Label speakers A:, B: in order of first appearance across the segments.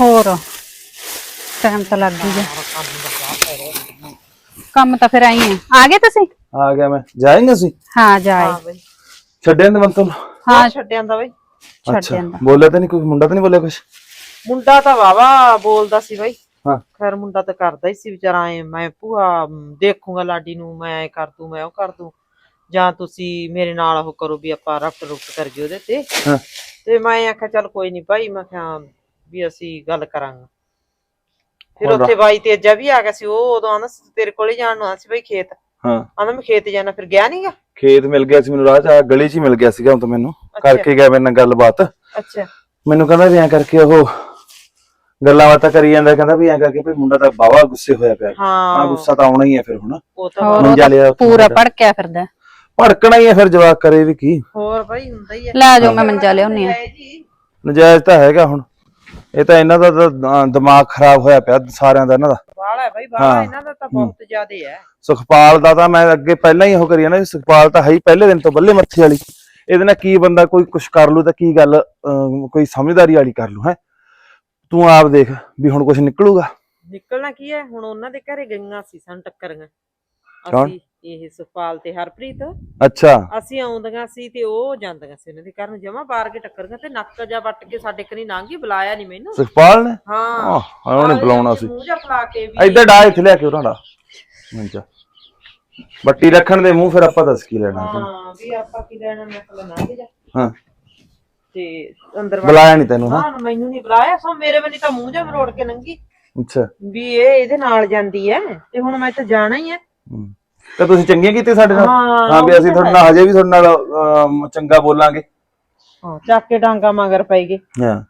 A: ਹੋਰ ਟਾਈਮ ਤਾਂ ਲੱਗ ਹੀ ਗਿਆ। ਕੰਮ ਤਾਂ ਫਿਰ ਆਈ ਹੈ। ਆ ਗਏ ਤੁਸੀਂ?
B: ਆ ਗਿਆ ਮੈਂ। ਜਾਏਂਗੇ ਅਸੀਂ?
A: ਹਾਂ ਜਾਏ।
B: ਛੱਡਿਆਂ ਦੇ ਬੰਤੋਂ
A: ਹਾਂ।
C: ਛੱਡਿਆਂ ਦਾ ਬਈ।
B: ਅੱਛਾ। ਬੋਲਿਆ ਤਾਂ ਨਹੀਂ ਕੋਈ? ਮੁੰਡਾ ਤਾਂ ਨਹੀਂ ਬੋਲਿਆ ਕੁਛ?
C: ਮੁੰਡਾ ਤਾਂ ਵਾਵਾ ਬੋਲਦਾ ਸੀ ਬਈ।
B: ਹਾਂ।
C: ਖੈਰ ਮੁੰਡਾ ਤਾਂ ਕਰਦਾ ਹੀ ਸੀ ਵਿਚਾਰਾ ਐ ਮੈਂ ਭੂਆ ਦੇਖੂੰਗਾ ਲਾਡੀ ਨੂੰ ਮੈਂ ਐਂ ਕਰ ਦੂੰ ਮੈਂ ਉਹ ਕਰ ਦੂੰ। ਜਾਂ ਤੁਸੀਂ ਮੇਰੇ ਨਾਲ ਉਹ ਕਰੋ ਵੀ ਆਪਾਂ ਰਫਟ ਰੁਫਟ ਕਰੀਏ ਉਹਦੇ ਤੇ।
B: ਹਾਂ।
C: ਤੇ ਮੈਂ ਆਖਿਆ ਚੱਲ ਕੋਈ ਨਹੀਂ ਭਾਈ ਮੈਂ ਕਿਹਾ ਵੀ ਅਸੀਂ ਗੱਲ ਕਰਾਂਗੇ। ਫਿਰ ਉੱਥੇ ਬਾਈ ਤੇਜਾ ਵੀ ਆ ਗਿਆ ਸੀ ਉਹ ਉਦੋਂ ਆਂਦਾ ਸੀ ਤੇਰੇ ਕੋਲੇ ਜਾਣ ਨੂੰ ਆਂਦਾ ਸੀ ਬਈ ਖੇਤ।
B: ਹਾਂ।
C: ਆਂਦਾ ਮੈਂ ਖੇਤ ਜਾਣਾ ਫਿਰ ਗਿਆ ਨਹੀਂਗਾ
B: ਖੇਤ ਮਿਲ ਗਿਆ ਸੀ ਮੈਨੂੰ ਰਾਹ ਚ ਆ ਗਲੀ ਚ ਹੀ ਮਿਲ ਗਿਆ ਸੀਗਾ ਹੁਣ ਤਾਂ ਮੈਨੂੰ। ਕਰਕੇ ਗਿਆ ਮੇਰੇ ਨਾਲ ਗੱਲਬਾਤ।
C: ਅੱਛਾ।
B: ਮੈਨੂੰ ਕਹਿੰਦਾ ਵੀ ਐਂ ਕਰਕੇ ਉਹ ਗੱਲਾਂ ਬਾਤਾਂ ਕਰੀ ਜਾਂਦਾ ਕਹਿੰਦਾ ਵੀ ਐਂ ਕਰਕੇ ਵੀ ਮੁੰਡਾ ਤਾਂ ਬਾਵਾ ਗੁੱਸੇ ਹੋਇਆ ਪਿਆ। ਹਾਂ।
C: ਹਾਂ
B: ਗੁੱਸਾ ਤਾਂ ਆਉਣਾ ਹੀ ਹੈ ਫਿਰ ਹੁਣ।
C: ਉਹ ਤਾਂ
A: ਹੋਰ ਉਹ
B: ਮੰਜਾ
A: ਤਾਂ
B: ਲਿਆ ਉੱਥੇ
A: ਪੂਰਾ। ਭੜਕਿਆ ਫਿਰਦਾ।
B: ਭੜਕਣਾ ਹੀ ਹੈ ਫਿਰ ਜਵਾਕ ਕਰੇ ਵੀ ਕੀ।
C: ਹੋਰ ਭਾਈ ਹੁੰਦਾ ਹੀ ਹੈ।
A: ਲੈ ਜਾਓ ਮੈਂ ਮੰਜਾ ਲਿਆਉਣੀ ਆ।
C: ਜੀ
B: ਨਜਾਇਜ਼ ਤਾਂ ਹੈਗਾ ਹੁਣ। ਇਹ ਤਾਂ ਇਹਨਾਂ ਦਾ ਤਾਂ ਦਿਮਾਗ ਖਰਾਬ ਹੋਇਆ ਪਿਆ ਸਾਰਿਆਂ ਦਾ ਇਹਨਾਂ ਦਾ।
C: ਬਾਲਾ ਹੈ ਭਾਈ ਬਾਲਾ ਇਹਨਾਂ ਦਾ ਤਾਂ ਬਹੁਤ ਜ਼ਿਆਦੇ ਹੈ।
B: ਸੁਖਪਾਲ ਦਾ ਤਾਂ ਮੈਂ ਅੱਗੇ ਪਹਿਲਾਂ ਹੀ ਉਹ ਕਰੀ ਨਾ ਸੁਖਪਾਲ ਤਾਂ ਹੈ ਹੀ ਪਹਿਲੇ ਦਿਨ ਤੋਂ ਬੱਲੇ ਮੱਥੇ ਵਾਲੀ। ਇਹਦੇ ਨਾਲ ਕੀ ਬੰਦਾ ਕੋਈ ਕੁਛ ਕਰ ਲੂ ਤਾਂ ਕੀ ਗੱਲ ਅਮ, ਕੋਈ ਸਮਝਦਾਰੀ ਵਾਲੀ ਕਰ ਲੂ ਹੈ। ਤੂੰ ਆਪ ਦੇਖ ਵੀ ਹੁਣ ਕੁਛ ਨਿਕਲੂਗਾ।
C: ਨਿਕਲਣਾ ਕੀ ਹੈ? ਹੁਣ ਉਹਨਾਂ ਦੇ ਘਰੇ ਗਈਆਂ ਸੀ ਸਾਨੂੰ ਟੱਕਰੀਆਂ।
B: ਕੌਣ?
C: ਅਸੀਂ ਇਹ ਸੁਖਪਾਲ ਤੇ ਹਰਪ੍ਰੀਤ।
B: ਅੱਛਾ।
C: ਅਸੀਂ ਆਉਂਦੀਆਂ ਸੀ ਤੇ ਉਹ ਜਾਂਦੀਆਂ ਸੀ ਉਹਨਾਂ ਦੇ ਘਰ ਨੂੰ ਜਮਾ ਬਾਰ ਕੇ ਟੱਕਰੀਆਂ ਤੇ ਨੱਕ ਜਾ ਵੱਟ ਕੇ ਸਾਡੇ ਕਨੀ ਲੰਘੀ ਬੁਲਾਇਆ ਨਹੀਂ ਮੈਨੂੰ।
B: ਸੁਖਪਾਲ ਨੇ?
C: ਹਾਂ।
B: ਆਹ ਉਹਨੇ ਬੁਲਾਉਣਾ ਸੀ।
C: ਮੂੰਹ ਜਾ ਫਲਾ ਕੇ ਵੀ।
B: ਇੱਧਰ ਡਾ ਇੱਥੇ ਲਿਆ ਕੇ ਉਹਨਾਂ ਦਾ। ਮੰਜਾ ਬੱਟੀ ਰੱਖਣ ਦੇ ਮੂੰਹ ਫਿਰ ਆਪਾਂ ਦੱਸ ਕੀ ਲੈਣਾ
C: ਹਾਂ ਵੀ ਆਪਾਂ ਕੀ ਲੈਣਾ ਮੈਂ ਕੋਲ ਲੰਘ ਜਾ।
B: ਹਾਂ।
C: ਤੇ ਅੰਦਰ
B: ਬੁਲਾਇਆ ਨਹੀਂ ਤੈਨੂੰ ਹਾਂ।
C: ਹਾਂ ਮੈਨੂੰ ਨਹੀਂ ਬੁਲਾਇਆ ਸੋ ਮੇਰੇ ਵੱਲ ਤਾਂ ਮੂੰਹ ਜਾ ਮਰੋੜ ਕੇ ਲੰਗੀ
B: ਅੱਛਾ।
C: ਵੀ ਇਹ ਇਹਦੇ ਨਾਲ ਜਾਂਦੀ ਹੈ ਤੇ ਹੁਣ ਮੈਂ ਤਾਂ ਜਾਣਾ ਹੀ ਹੈ।
B: ਹਮ। ਤਾਂ ਤੁਸੀਂ ਚੰਗੀਆਂ ਕੀਤੇ ਸਾਡੇ ਨਾਲ?
C: ਹਾਂ,
B: ਹਾਂ ਵੀ
C: ਉਹ
B: ਅਸੀਂ
C: ਤਾਂ
B: ਤੁਹਾਡੇ ਨਾਲ ਹਜੇ ਵੀ ਤੁਹਾਡੇ ਨਾਲ ਅਮ, ਚੰਗਾ ਬੋਲਾਂਗੇ।
C: ਹਾਂ ਚੱਕ ਕੇ ਡਾਂਗਾ ਮਗਰ ਗਏ।
B: ਹਾਂ।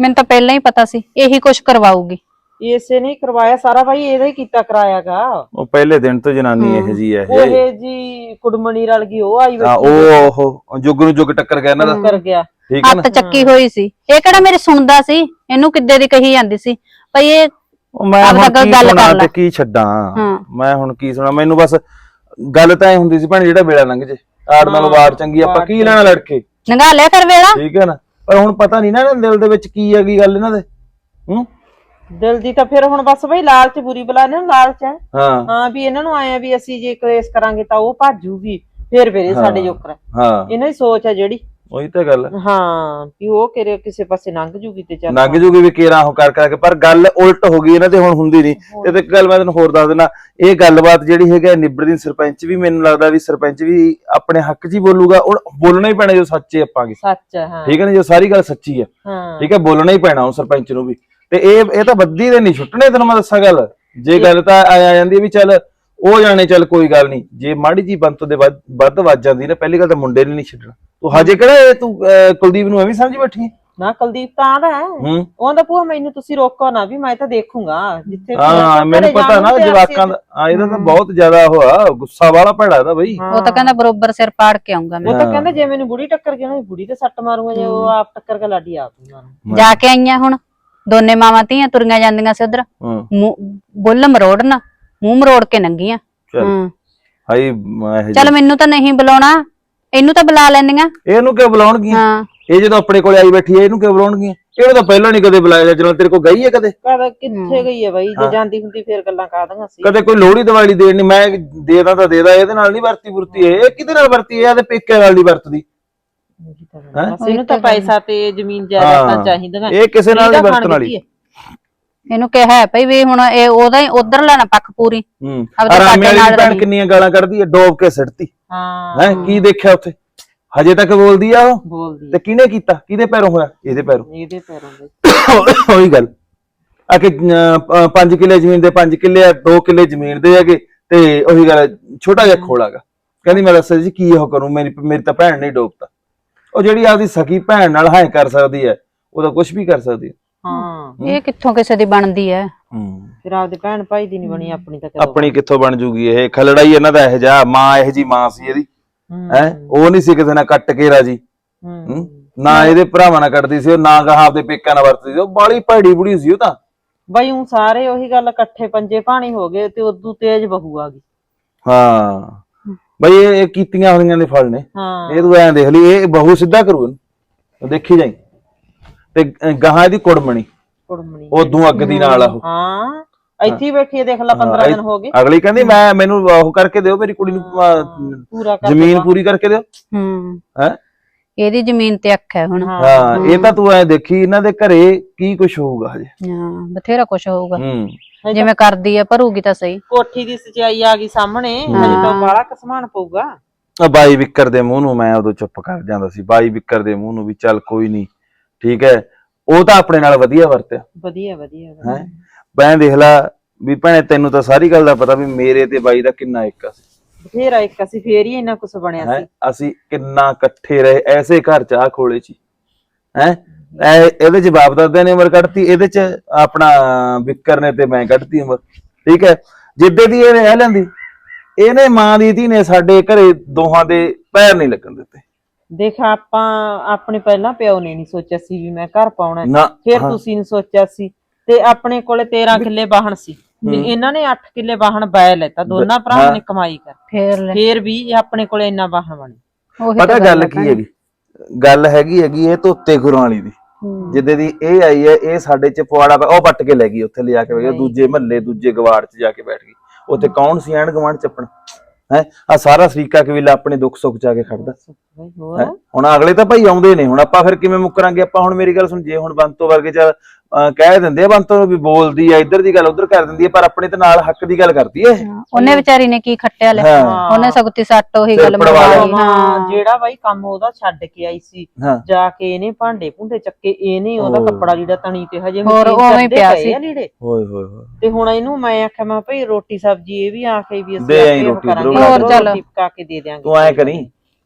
A: ਮੈਨੂੰ ਤਾਂ ਪਹਿਲਾਂ ਹੀ ਪਤਾ ਸੀ ਇਹੀ ਕੁਝ ਕਰਵਾਊਗੀ।
C: ਇਸੇ ਨੇ ਹੀ ਕਰਵਾਇਆ ਸਾਰਾ ਭਾਈ ਇਹਦਾ ਹੀ ਕੀਤਾ ਕਰਾਇਆਗਾ।
B: ਉਹ ਪਹਿਲੇ ਦਿਨ ਤੋਂ ਜਨਾਨੀ ਇਹ ਜੀ ਹੈ ਇਹ।
C: ਉਹ ਜੀ ਕੁੜਮਣੀ ਰਲ ਗਈ ਉਹ ਆਈ
B: ਹਾਂ ਉਹ ਉਹ ਜੁਗ ਨੂੰ ਜੁਗ ਟੱਕਰ ਗਿਆ ਇਹਨਾਂ ਦਾ।
C: ਕਰ ਗਿਆ।
B: ਠੀਕ ਹੈ ਨਾ?
A: ਹੱਥ ਚੱਕੀ ਹੋਈ ਸੀ। ਇਹ ਕਿਹੜਾ ਮੇਰੇ ਸੁਣਦਾ ਸੀ? ਇਹਨੂੰ ਕਿੱਦੇ ਦੀ ਕਹੀ ਜਾਂਦੀ ਸੀ? ਭਈ ਇਹ
B: ਉਹ ਮੈਂ
A: ਆਪਦਾ
B: ਹੁਣ ਕੀ
A: ਗੱਲ
B: ਸੁਣਾ
A: ਲੈ।
B: ਤੇ ਕੀ ਛੱਡਾਂ?
A: ਹਾਂ।
B: ਮੈਂ ਹੁਣ ਕੀ ਸੁਣਾ? ਮੈਨੂੰ ਬਸ ਗੱਲ ਤਾਂ ਐ ਹੁੰਦੀ ਸੀ ਭੈਣ ਜਿਹੜਾ ਵੇਲਾ ਲੰਘ ਜੇ। ਆੜ ਨਾਲ ਵਾਰ ਚੰਗੀ ਆਪਾਂ ਕੀ ਲੈਣਾ ਲੜਕੇ?
A: ਨੰਗਾ ਲਿਆ ਕਰ ਵੇਲਾ।
B: ਠੀਕ ਹੈ ਨਾ? ਪਰ ਹੁਣ ਪਤਾ ਨਹੀਂ ਨਾ ਇਹਨਾਂ ਦੇ ਦਿਲ ਦੇ ਵਿੱਚ ਕੀ ਹੈਗੀ ਗੱਲ ਇਹਨਾਂ ਦੇ। ਹੂੰ?
C: ਦਿਲ ਦੀ ਤਾਂ ਫਿਰ ਹੁਣ ਬਸ ਬਈ ਲਾਲਚ ਬੁਰੀ ਬਲਾ ਨੇ ਲਾਲਚ ਹੈ
B: ਹਾਂ।
C: ਹਾਂ ਵੀ ਇਹਨਾਂ ਨੂੰ ਆਇਆ ਵੀ ਅਸੀਂ ਜੇ ਕਲੇਸ਼ ਕਰਾਂਗੇ ਤਾਂ ਉਹ ਭਾਜੂਗੀ ਫਿਰ ਫਿਰ ਇਹ ਸਾਡੇ ਜੋਕਰ
B: ਹਾਂ।
C: ਇਹਨਾਂ ਦੀ ਸੋਚ ਹੈ ਜਿਹੜੀ।
B: ਉਹੀ ਤਾਂ ਗੱਲ ਹੈ।
C: ਹਾਂ ਵੀ ਉਹ ਕਿਰੇ ਕਿਸੇ ਪਾਸੇ ਲੰਘ ਜੂਗੀ ਤੇ ਚੱਲ
B: ਲੰਘ ਜੂਗੀ ਵੀ ਕੇਰਾ ਉਹ ਕਰ ਕਰਕੇ ਪਰ ਗੱਲ ਉਲਟ ਹੋ ਗਈ ਇਹਨਾਂ ਤੇ ਹੁਣ ਹੁੰਦੀ ਨਹੀਂ। ਤੇ ਤੇ ਇੱਕ ਗੱਲ ਮੈਂ ਤੈਨੂੰ ਹੋਰ ਦੱਸ ਦਿੰਦਾ ਇਹ ਗੱਲਬਾਤ ਜਿਹੜੀ ਹੈਗੀ ਆ ਨਿਬੜਦੀ ਸਰਪੰਚ ਵੀ ਮੈਨੂੰ ਲੱਗਦਾ ਵੀ ਸਰਪੰਚ ਵੀ ਆਪਣੇ ਹੱਕ 'ਚ ਹੀ ਬੋਲੂਗਾ ਉਹ ਬੋਲਣਾ ਹੀ ਪੈਣਾ ਜੋ ਸੱਚੇ ਆਪਾਂਗੇ
C: ਸੱਚ ਹੈ ਹਾਂ।
B: ਠੀਕ ਹੈ ਨਾ ਜੋ ਸਾਰੀ ਗੱਲ ਸੱਚੀ ਹੈ।
C: ਹਾਂ।
B: ਠੀਕ ਹੈ ਬੋਲਣਾ ਹੀ ਪੈਣਾ ਉਹ ਸਰਪੰਚ ਨੂੰ ਵੀ। ਤੇ ਇਹ ਇਹ ਤਾਂ ਬੱਦੀ ਦੇ ਨਹੀਂ ਛੁੱਟਣੇ ਤੈਨੂੰ ਮੈਂ ਦੱਸਾਂ ਗੱਲ। ਜੇ ਗੱਲ ਤਾਂ ਆ ਆ ਜਾਂਦੀ ਹੈ ਵੀ ਚੱਲ ਉਹ ਜਾਣੇ ਚੱਲ ਕੋਈ ਗੱਲ ਨਹੀਂ ਜੇ ਮਾੜੀ ਜੀ ਬੰਤ ਦੇ ਵੱਧ ਵੱਧ ਵੱਜ ਜਾਂਦੀ ਨਾ ਪਹਿਲੀ ਗੱਲ ਤਾਂ ਮੁੰਡੇ ਨੇ ਨਹੀਂ ਛੱਡਣਾ। ਤੂੰ ਹਜੇ ਕਿਹੜਾ ਇਹ ਤੂੰ ਅਹ, ਕੁਲਦੀਪ ਨੂੰ ਐਵੇਂ ਸਮਝ ਬੈਠੀ ਹੈ
C: ਨਾ ਕੁਲਦੀਪ ਤਾਂ ਆਦਾ ਹੈ।
B: ਹੂੰ।
C: ਉਹਦਾ ਭੂਆ ਮੈਨੂੰ ਤੁਸੀਂ ਰੋਕੋ ਨਾ ਵੀ ਮੈਂ ਤਾਂ ਦੇਖੂੰਗਾ। ਜਿੱਥੇ
B: ਹਾਂ ਮੈਨੂੰ ਪਤਾ ਨਾ ਜਵਾਕਾਂ ਦਾ ਹਾਂ, ਇਹਦਾ ਤਾਂ ਬਹੁਤ ਜ਼ਿਆਦਾ ਹੋਆ ਗੁੱਸਾ ਵਾਲਾ ਭੈੜਾ ਇਹਦਾ ਬਈ।
A: ਉਹ ਤਾਂ ਕਹਿੰਦਾ ਬਰੋਬਰ ਸਿਰ ਪਾੜ ਕੇ ਆਉਂਗਾ ਮੈਂ।
C: ਉਹ ਤਾਂ ਕਹਿੰਦਾ ਜੇ ਮੈਨੂੰ ਬੁੜੀ ਟੱਕਰ ਗਈ ਨਾ ਬੁੜੀ ਤੇ ਸੱਟ ਮਾਰੂਗਾ ਜੇ ਉਹ ਆਪ ਟੱਕਰ ਕੇ ਲਾਡੀ ਆਪ ਨੂੰ
A: ਜਾ ਕੇ ਆਈਆਂ ਹੁਣ ਦੋਨੇ ਮਾਵਾਂ ਧੀਆਂ ਤੁਰੀਆਂ ਜਾਂਦੀਆਂ ਸੀ ਉਧਰ।
B: ਹਾਂ।
A: ਬੁੱਲ ਮਰੋੜਨ। ਮੂੰਹ ਮਰੋੜ ਕੇ ਨੰਗੀਆਂ।
B: ਚੱਲ।
A: ਹੂੰ।
B: ਹਾਈ ਇਹ
A: ਚੱਲ ਮੈਨੂੰ ਤਾਂ ਨਹੀਂ ਬੁਲਾਉਣਾ। ਇਹਨੂੰ ਤਾਂ ਬੁਲਾ ਲੈਂਦੀਆਂ।
B: ਇਹਨੂੰ ਕਿਉਂ ਬੁਲਾਉਣਗੀਆਂ?
A: ਹਾਂ।
B: ਇਹ ਜਦੋਂ ਆਪਣੇ ਕੋਲੇ ਆਈ ਬੈਠੀ ਹੈ ਇਹਨੂੰ ਕਿਉਂ ਬੁਲਾਉਣਗੀਆਂ? ਇਹਨੂੰ ਤਾਂ ਪਹਿਲਾਂ ਨਹੀਂ ਕਦੇ ਬੁਲਾਇਆ ਜਦੋਂ ਤੇਰੇ ਕੋਲ ਗਈ ਹੈ ਕਦੇ?
C: ਕਦ ਕਿੱਥੇ ਗਈ ਹੈ ਬਾਈ? ਜੇ ਜਾਂਦੀ ਹੁੰਦੀ ਫੇਰ ਗੱਲਾਂ ਕਾਦੀਆਂ ਸੀ?
B: ਕਦੇ ਕੋਈ ਲੋਹੜੀ ਦੀਵਾਲੀ ਦੇਣ ਨਹੀਂ ਮੈਂ ਦੇਦਾ ਤਾਂ ਦੇਦਾ ਇਹਦੇ ਨਾਲ ਨਹੀਂ ਵਰਤੀ ਵਰਤੀ ਇਹ। ਕਿਹਦੇ ਨਾਲ ਵਰਤੀ ਹੈ ਇਹਦੇ ਪੇਕੇ ਨਾਲ ਨਹੀਂ ਵਰਤਦੀ।
C: ਬਸ ਇਹਨੂੰ ਤਾਂ ਪੈਸਾ ਤੇ ਜ਼ਮੀਨ ਜਾਇਦਾਦਾਂ ਚਾਹੀਦੀਆਂ।
B: ਇਹ ਕਿਸੇ ਨਾਲ ਨਹੀਂ
C: ਇਹਦਾ
B: ਵਰਤਣ
C: ਖਾਣ
B: ਵਾਲੀ।
C: ਹੈ।
A: ਇਹਨੂੰ ਕਿਹਾ ਹੈ ਭਈ ਵੀ ਹੁਣ ਇਹ ਉਹਦਾ ਹੀ ਉਧਰ ਲੈਣਾ ਪੱਖ ਪੂਰੀ।
B: ਹੂੰ। ਆਰਾਮੇ ਵਾਲੀ
A: ਨਾਲ
B: ਭੈਣ। ਕਿੰਨੀਆਂ ਗਾਲਾਂ ਕੱਢਦੀ ਹੈ ਡੋਬ ਕੇ ਸਿੱਟਤੀ
C: ਹਾਂ।
B: ਹੈ ਕੀ ਦੇਖਿਆ ਉੱਥੇ? ਹਜੇ ਤੱਕ ਬੋਲਦੀ ਆ ਉਹ?
C: ਬੋਲਦੀ।
B: ਤੇ ਕਿਹਨੇ ਕੀਤਾ? ਕਿਹਦੇ ਪੈਰੋਂ ਹੋਇਆ? ਇਹਦੇ ਪੈਰੋਂ।
C: ਇਹਦੇ ਪੈਰੋਂ ਦੇ।
B: ਉਹੀ ਗੱਲ। ਆ ਕਿ 5 ਕਿੱਲੇ ਜ਼ਮੀਨ ਦੇ 5 ਕਿੱਲੇ ਆ 2 ਕਿੱਲੇ ਜ਼ਮੀਨ ਦੇ ਹੈਗੇ ਤੇ ਉਹੀ ਗੱਲ ਛੋਟਾ ਜਿਹਾ ਖੋਲਾਗਾ ਕਹਿੰਦੀ ਮੈਂ ਦੱਸ ਜੀ ਕੀ ਉਹ ਕਰੂੰ? ਮੇਰੀ ਮੇਰੀ ਤਾਂ ਭੈਣ ਨਹੀਂ ਡੋਬਤਾ। ਉਹ ਜਿਹੜੀ ਆਪਦੀ ਸਕੀ ਭੈਣ ਨਾਲ ਹਾਂ ਕਰ ਸਕਦੀ ਹੈ ਉਹ ਤਾਂ ਕੁਝ ਵੀ ਕਰ ਸਕਦੀ ਹੈ
C: ਹਾਂ।
A: ਇਹ ਕਿੱਥੋਂ ਕਿਸੇ ਦੀ ਬਣਦੀ ਹੈ
B: ਹੂੰ।
C: ਫਿਰ ਆਪਦੇ ਭੈਣ ਭਾਈ ਦੀ ਨਹੀਂ ਬਣੀ ਆਪਣੀ ਤਾਂ ਕਦੋਂ
B: ਆਪਣੀ ਕਿੱਥੋਂ ਬਣ ਜੂਗੀ ਇਹ? ਖਲੜਾਈ ਇਹਨਾਂ ਦਾ ਇਹ ਜਾ ਮਾਂ ਇਹ ਜੀ ਮਾਂ ਸੀ ਇਹਦੀ।
C: ਹੂੰ,
B: ਉਹ ਨਹੀਂ ਸੀ ਕਿਸੇ ਨਾਲ ਕੱਟ ਕੇ ਰਾਜੀ।
C: ਹੂੰ?
B: ਨਾ ਇਹਦੇ ਭਰਾਵਾਂ ਨਾਲ ਕੱਟਦੀ ਸੀ ਉਹ ਨਾ ਗਾਹ ਆਪਦੇ ਪੇਕਿਆਂ ਨਾਲ ਵਰਤਦੀ ਸੀ। ਉਹ ਬਾਲੀ ਭੈੜੀ ਬੁੜੀ ਸੀ ਉਹ ਤਾਂ।
C: ਬਈ ਉਹ ਸਾਰੇ ਉਹੀ ਗੱਲ ਇਕੱਠੇ ਪੰਜੇ ਪਾਣੀ ਹੋ ਗਏ ਤੇ ਉਦੋਂ ਤੇਜ਼ ਬਹੂ ਆ ਗਈ।
B: ਹਾਂ। ਬਈ ਇਹ ਇਹ ਕੀਤੀਆਂ ਹੋਈਆਂ ਨੇ ਫਲ ਨੇ।
C: ਹਾਂ।
B: ਇਹ ਤੂੰ ਐਂ ਦੇਖ ਲਈ ਇਹ ਬਹੂ ਸਿੱਧਾ ਕਰੂ ਇਹਨੂੰ। ਦੇਖੀ ਜਾਈ। ਤੇ ਅ, ਗਾਹਾਂ ਦੀ ਕੁੜਮਣੀ।
C: ਕੁੜਮਣੀ।
B: ਉਦੋਂ ਅੱਗ ਦੀ ਨਾਲ ਉਹ।
C: ਹਾਂ ਇੱਥੇ ਹੀ ਬੈਠੀ ਹੈ ਦੇਖ ਲੈ 15 ਦਿਨ ਹੋ ਗਏ।
B: ਅਗਲੀ ਕਹਿੰਦੀ ਮੈਂ ਮੈਨੂੰ ਉਹ ਕਰਕੇ ਦਿਓ ਮੇਰੀ ਕੁੜੀ ਨੂੰ ਅ,
C: ਪੂਰਾ ਕਰ
B: ਜ਼ਮੀਨ ਪੂਰੀ ਕਰਕੇ ਦਿਓ।
A: ਹੂੰ।
B: ਹੈ?
A: ਇਹਦੀ ਜ਼ਮੀਨ ਤੇ ਅੱਖ ਹੈ ਹੁਣ।
B: ਹਾਂ ਇਹ ਤਾਂ ਤੂੰ ਐ ਦੇਖੀ ਇਹਨਾਂ ਦੇ ਘਰੇ ਕੀ ਕੁਝ ਹੋਊਗਾ ਹਜੇ?
A: ਹਾਂ ਬਥੇਰਾ ਕੁਝ ਹੋਊਗਾ।
B: ਹੂੰ।
A: ਜਿਵੇਂ ਕਰਦੀ ਆ ਭਰੂਗੀ ਤਾਂ ਸਹੀ।
C: ਕੋਠੀ ਦੀ ਸਚਾਈ ਆ ਗਈ ਸਾਹਮਣੇ ਹਜੇ ਤਾਂ ਬਾਹਲਾ ਕਸਮਾਨ ਪਊਗਾ।
B: ਆ ਬਾਈ ਵਿਕਰ ਦੇ ਮੂੰਹ ਨੂੰ ਮੈਂ ਉਦੋਂ ਚੁੱਪ ਕਰ ਜਾਂਦਾ ਸੀ। ਬਾਈ ਵਿਕਰ ਦੇ ਮੂੰਹ ਨੂੰ ਵੀ ਚੱਲ ਕੋਈ ਨਹੀਂ ਠੀਕ ਹੈ ਉਹ ਤਾਂ ਆਪਣੇ ਨਾਲ ਵਧੀਆ ਵਰਤਿਆ।
C: ਵਧੀਆ ਵਧੀਆ ਵਧੀਆ।
B: ਹੈ? ਮੈਂ ਦੇਖ ਲਾ ਵੀ ਭੈਣੇ ਤੈਨੂੰ ਤਾਂ ਸਾਰੀ ਗੱਲ ਦਾ ਪਤਾ ਵੀ ਮੇਰੇ ਤੇ ਬਾਈ ਦਾ ਕਿੰਨਾ ਇੱਕ ਸੀ।
C: ਬਥੇਰਾ ਇੱਕ ਅਸੀਂ ਫੇਰ ਹੀ ਇੰਨਾ ਕੁਝ ਬਣਿਆ
B: ਹੈ?
C: ਸੀ।
B: ਅਸੀਂ ਕਿੰਨਾ ਇਕੱਠੇ ਰਹੇ ਐਸੇ ਘਰ ਚ ਆ ਖੋਲੇ ਚ ਹੈ? ਇਹਦੇ ਚ ਬਾਪ ਦਾਦੇ ਨੇ ਉਮਰ ਕੱਢਤੀ ਇਹਦੇ ਚ ਆਪਣਾ ਵਿਕਰ ਨੇ ਤੇ ਮੈਂ ਕੱਢਤੀ ਉਮਰ। ਠੀਕ ਹੈ? ਜਿੱਦੇ ਦੀ ਇਹ ਰਹਿ ਲੈਂਦੀ ਇਹਨੇ ਮਾਂ ਦੀ ਧੀ ਨੇ ਸਾਡੇ ਘਰੇ ਦੋਹਾਂ ਦੇ ਪੈਰ ਨਹੀਂ ਲੱਗਣ ਦਿੱਤੇ।
C: ਦੇਖ ਆਪਾਂ ਆਪਣੇ ਪਹਿਲਾਂ ਪਿਓ ਨੇ ਨਹੀਂ ਸੋਚਿਆ ਸੀ ਵੀ ਮੈਂ ਘਰ ਪਾਉਣਾ ਹੈ।
B: ਨਾ
C: ਫਿਰ ਤੁਸੀਂ ਨੇ ਸੋਚਿਆ ਸੀ। ਤੇ ਆਪਣੇ ਕੋਲੇ 13 ਕਿੱਲੇ ਵਾਹਣ ਸੀ। ਇਹਨਾਂ ਨੇ 8 ਕਿੱਲੇ ਵਾਹਣ ਬੈ ਲੈਤਾ ਦੋਨਾਂ ਭਰਾਵਾਂ ਨੇ ਕਮਾਈ ਕਰ।
A: ਫੇਰ ਲੈ।
C: ਫੇਰ ਵੀ ਇਹ ਆਪਣੇ ਕੋਲੇ ਇੰਨਾ ਵਾਹਣ ਬਣੇ
A: ਉਹੀ
B: ਪਤਾ ਗੱਲ
A: ਹੈ
B: ਕੀ ਹੈਗੀ? ਗੱਲ ਹੈਗੀ ਹੈਗੀ ਇਹ ਧੋਤੇ ਗੁਰਾਂ ਵਾਲੀ ਦੀ। ਜਿੱਦੇ ਦੀ ਇਹ ਆਈ ਹੈ ਇਹ ਸਾਡੇ ਚ ਪਵਾੜਾ ਪਾ- ਉਹ ਪੱਟ ਕੇ ਲੈ ਗਈ ਉੱਥੇ ਲਿਜਾ ਕੇ ਬੈਠ ਗਈ ਦੂਜੇ ਮਹੱਲੇ ਦੂਜੇ ਗਵਾੜ ਚ ਜਾ ਕੇ ਬੈਠ ਗਈ। ਉੱਥੇ ਕੌਣ ਸੀ ਐਨ ਗਵਾਂਢ ਚੱਪਣ ਹੈ ਆ ਸਾਰਾ ਸਰੀਕਾ ਕਬੀਲਾ ਆਪਣੇ ਦੁੱਖ ਸੁੱਖ ਜਾ ਕੇ ਖੜਦਾ
C: ਹੋਰ
B: ਹੈਂ? ਹੁਣ ਅਗਲੇ ਤਾਂ ਭਾਈ ਆਉਂਦੇ ਨੇ ਹੁਣ ਆਪਾਂ ਫਿਰ ਕਿਵੇਂ ਮੁੱਕਰਾਂਗੇ ਆਪਾਂ ਹੁਣ ਮੇਰੀ ਗੱਲ ਸੁਣ ਜੇ ਹੁਣ ਬੰਤੋ ਵਰਗੇ ਚ ਕਹਿ ਦਿੰਦੇ ਆ ਬੰਤੋ ਨੂੰ ਵੀ ਬੋਲਦੀ ਆ ਇੱਧਰ ਦੀ ਗੱਲ ਉੱਧਰ ਕਰ ਦਿੰਦੀ ਆ ਪਰ ਆਪਣੇ ਤੇ ਨਾਲ ਹੱਕ ਦੀ ਗੱਲ ਕਰਦੀ ਐ
A: ਉਹਨੇ ਵਿਚਾਰੀ ਨੇ ਕੀ ਖੱਟਿਆ ਲੈ
B: ਹਾਂ।
A: ਉਹਨੇ ਸਗਤੀ ਸੱਟ ਉਹੀ
B: ਸਿਰ
A: ਗੱਲ
B: ਪੜਵਾ
A: ਮਰਵਾਈ
B: ਲਿਆ।
C: ਹਾਂ। ਜਿਹੜਾ ਬਾਈ ਕੰਮ ਉਹਦਾ ਛੱਡ ਕੇ ਆਈ ਸੀ
B: ਹਾਂ।
C: ਜਾ ਕੇ ਇਹਨੇ ਭਾਂਡੇ ਭੁੰਡੇ ਚੱਕੇ ਇਹਨੇ ਉਹਦਾ। ਕੱਪੜਾ ਲੀੜਾ ਤਣੀ ਤੇ ਹਜੇ
A: ਹੋਰ
C: ਮਸ਼ੀਨ
A: ਉਵੇਂ ਪਿਆ
C: ਪਏ
A: ਸੀ।
C: ਆ ਲੀੜੇ।
B: ਹੋਏ ਹੋਏ ਹੋਏ।
C: ਤੇ ਹੁਣ ਇਹਨੂੰ ਮੈਂ ਆਖਿਆ ਮੈਂ ਭਈ ਰੋਟੀ ਸਬਜ਼ੀ ਇਹ ਵੀ ਆਖੇ ਵੀ ਅਸੀਂ
B: ਦੇ ਆਈਂ
C: ਆਪੇ ਉਹ
B: ਰੋਟੀ
C: ਕਰਾਂਗੇ
A: ਹੋਰ ਚੱਲ।
C: ਰੋਟੀ ਪਕਾ ਕੇ ਦੇ ਦਿਆਂਗੇ।
B: ਤੂੰ ਐ ਕਰੀ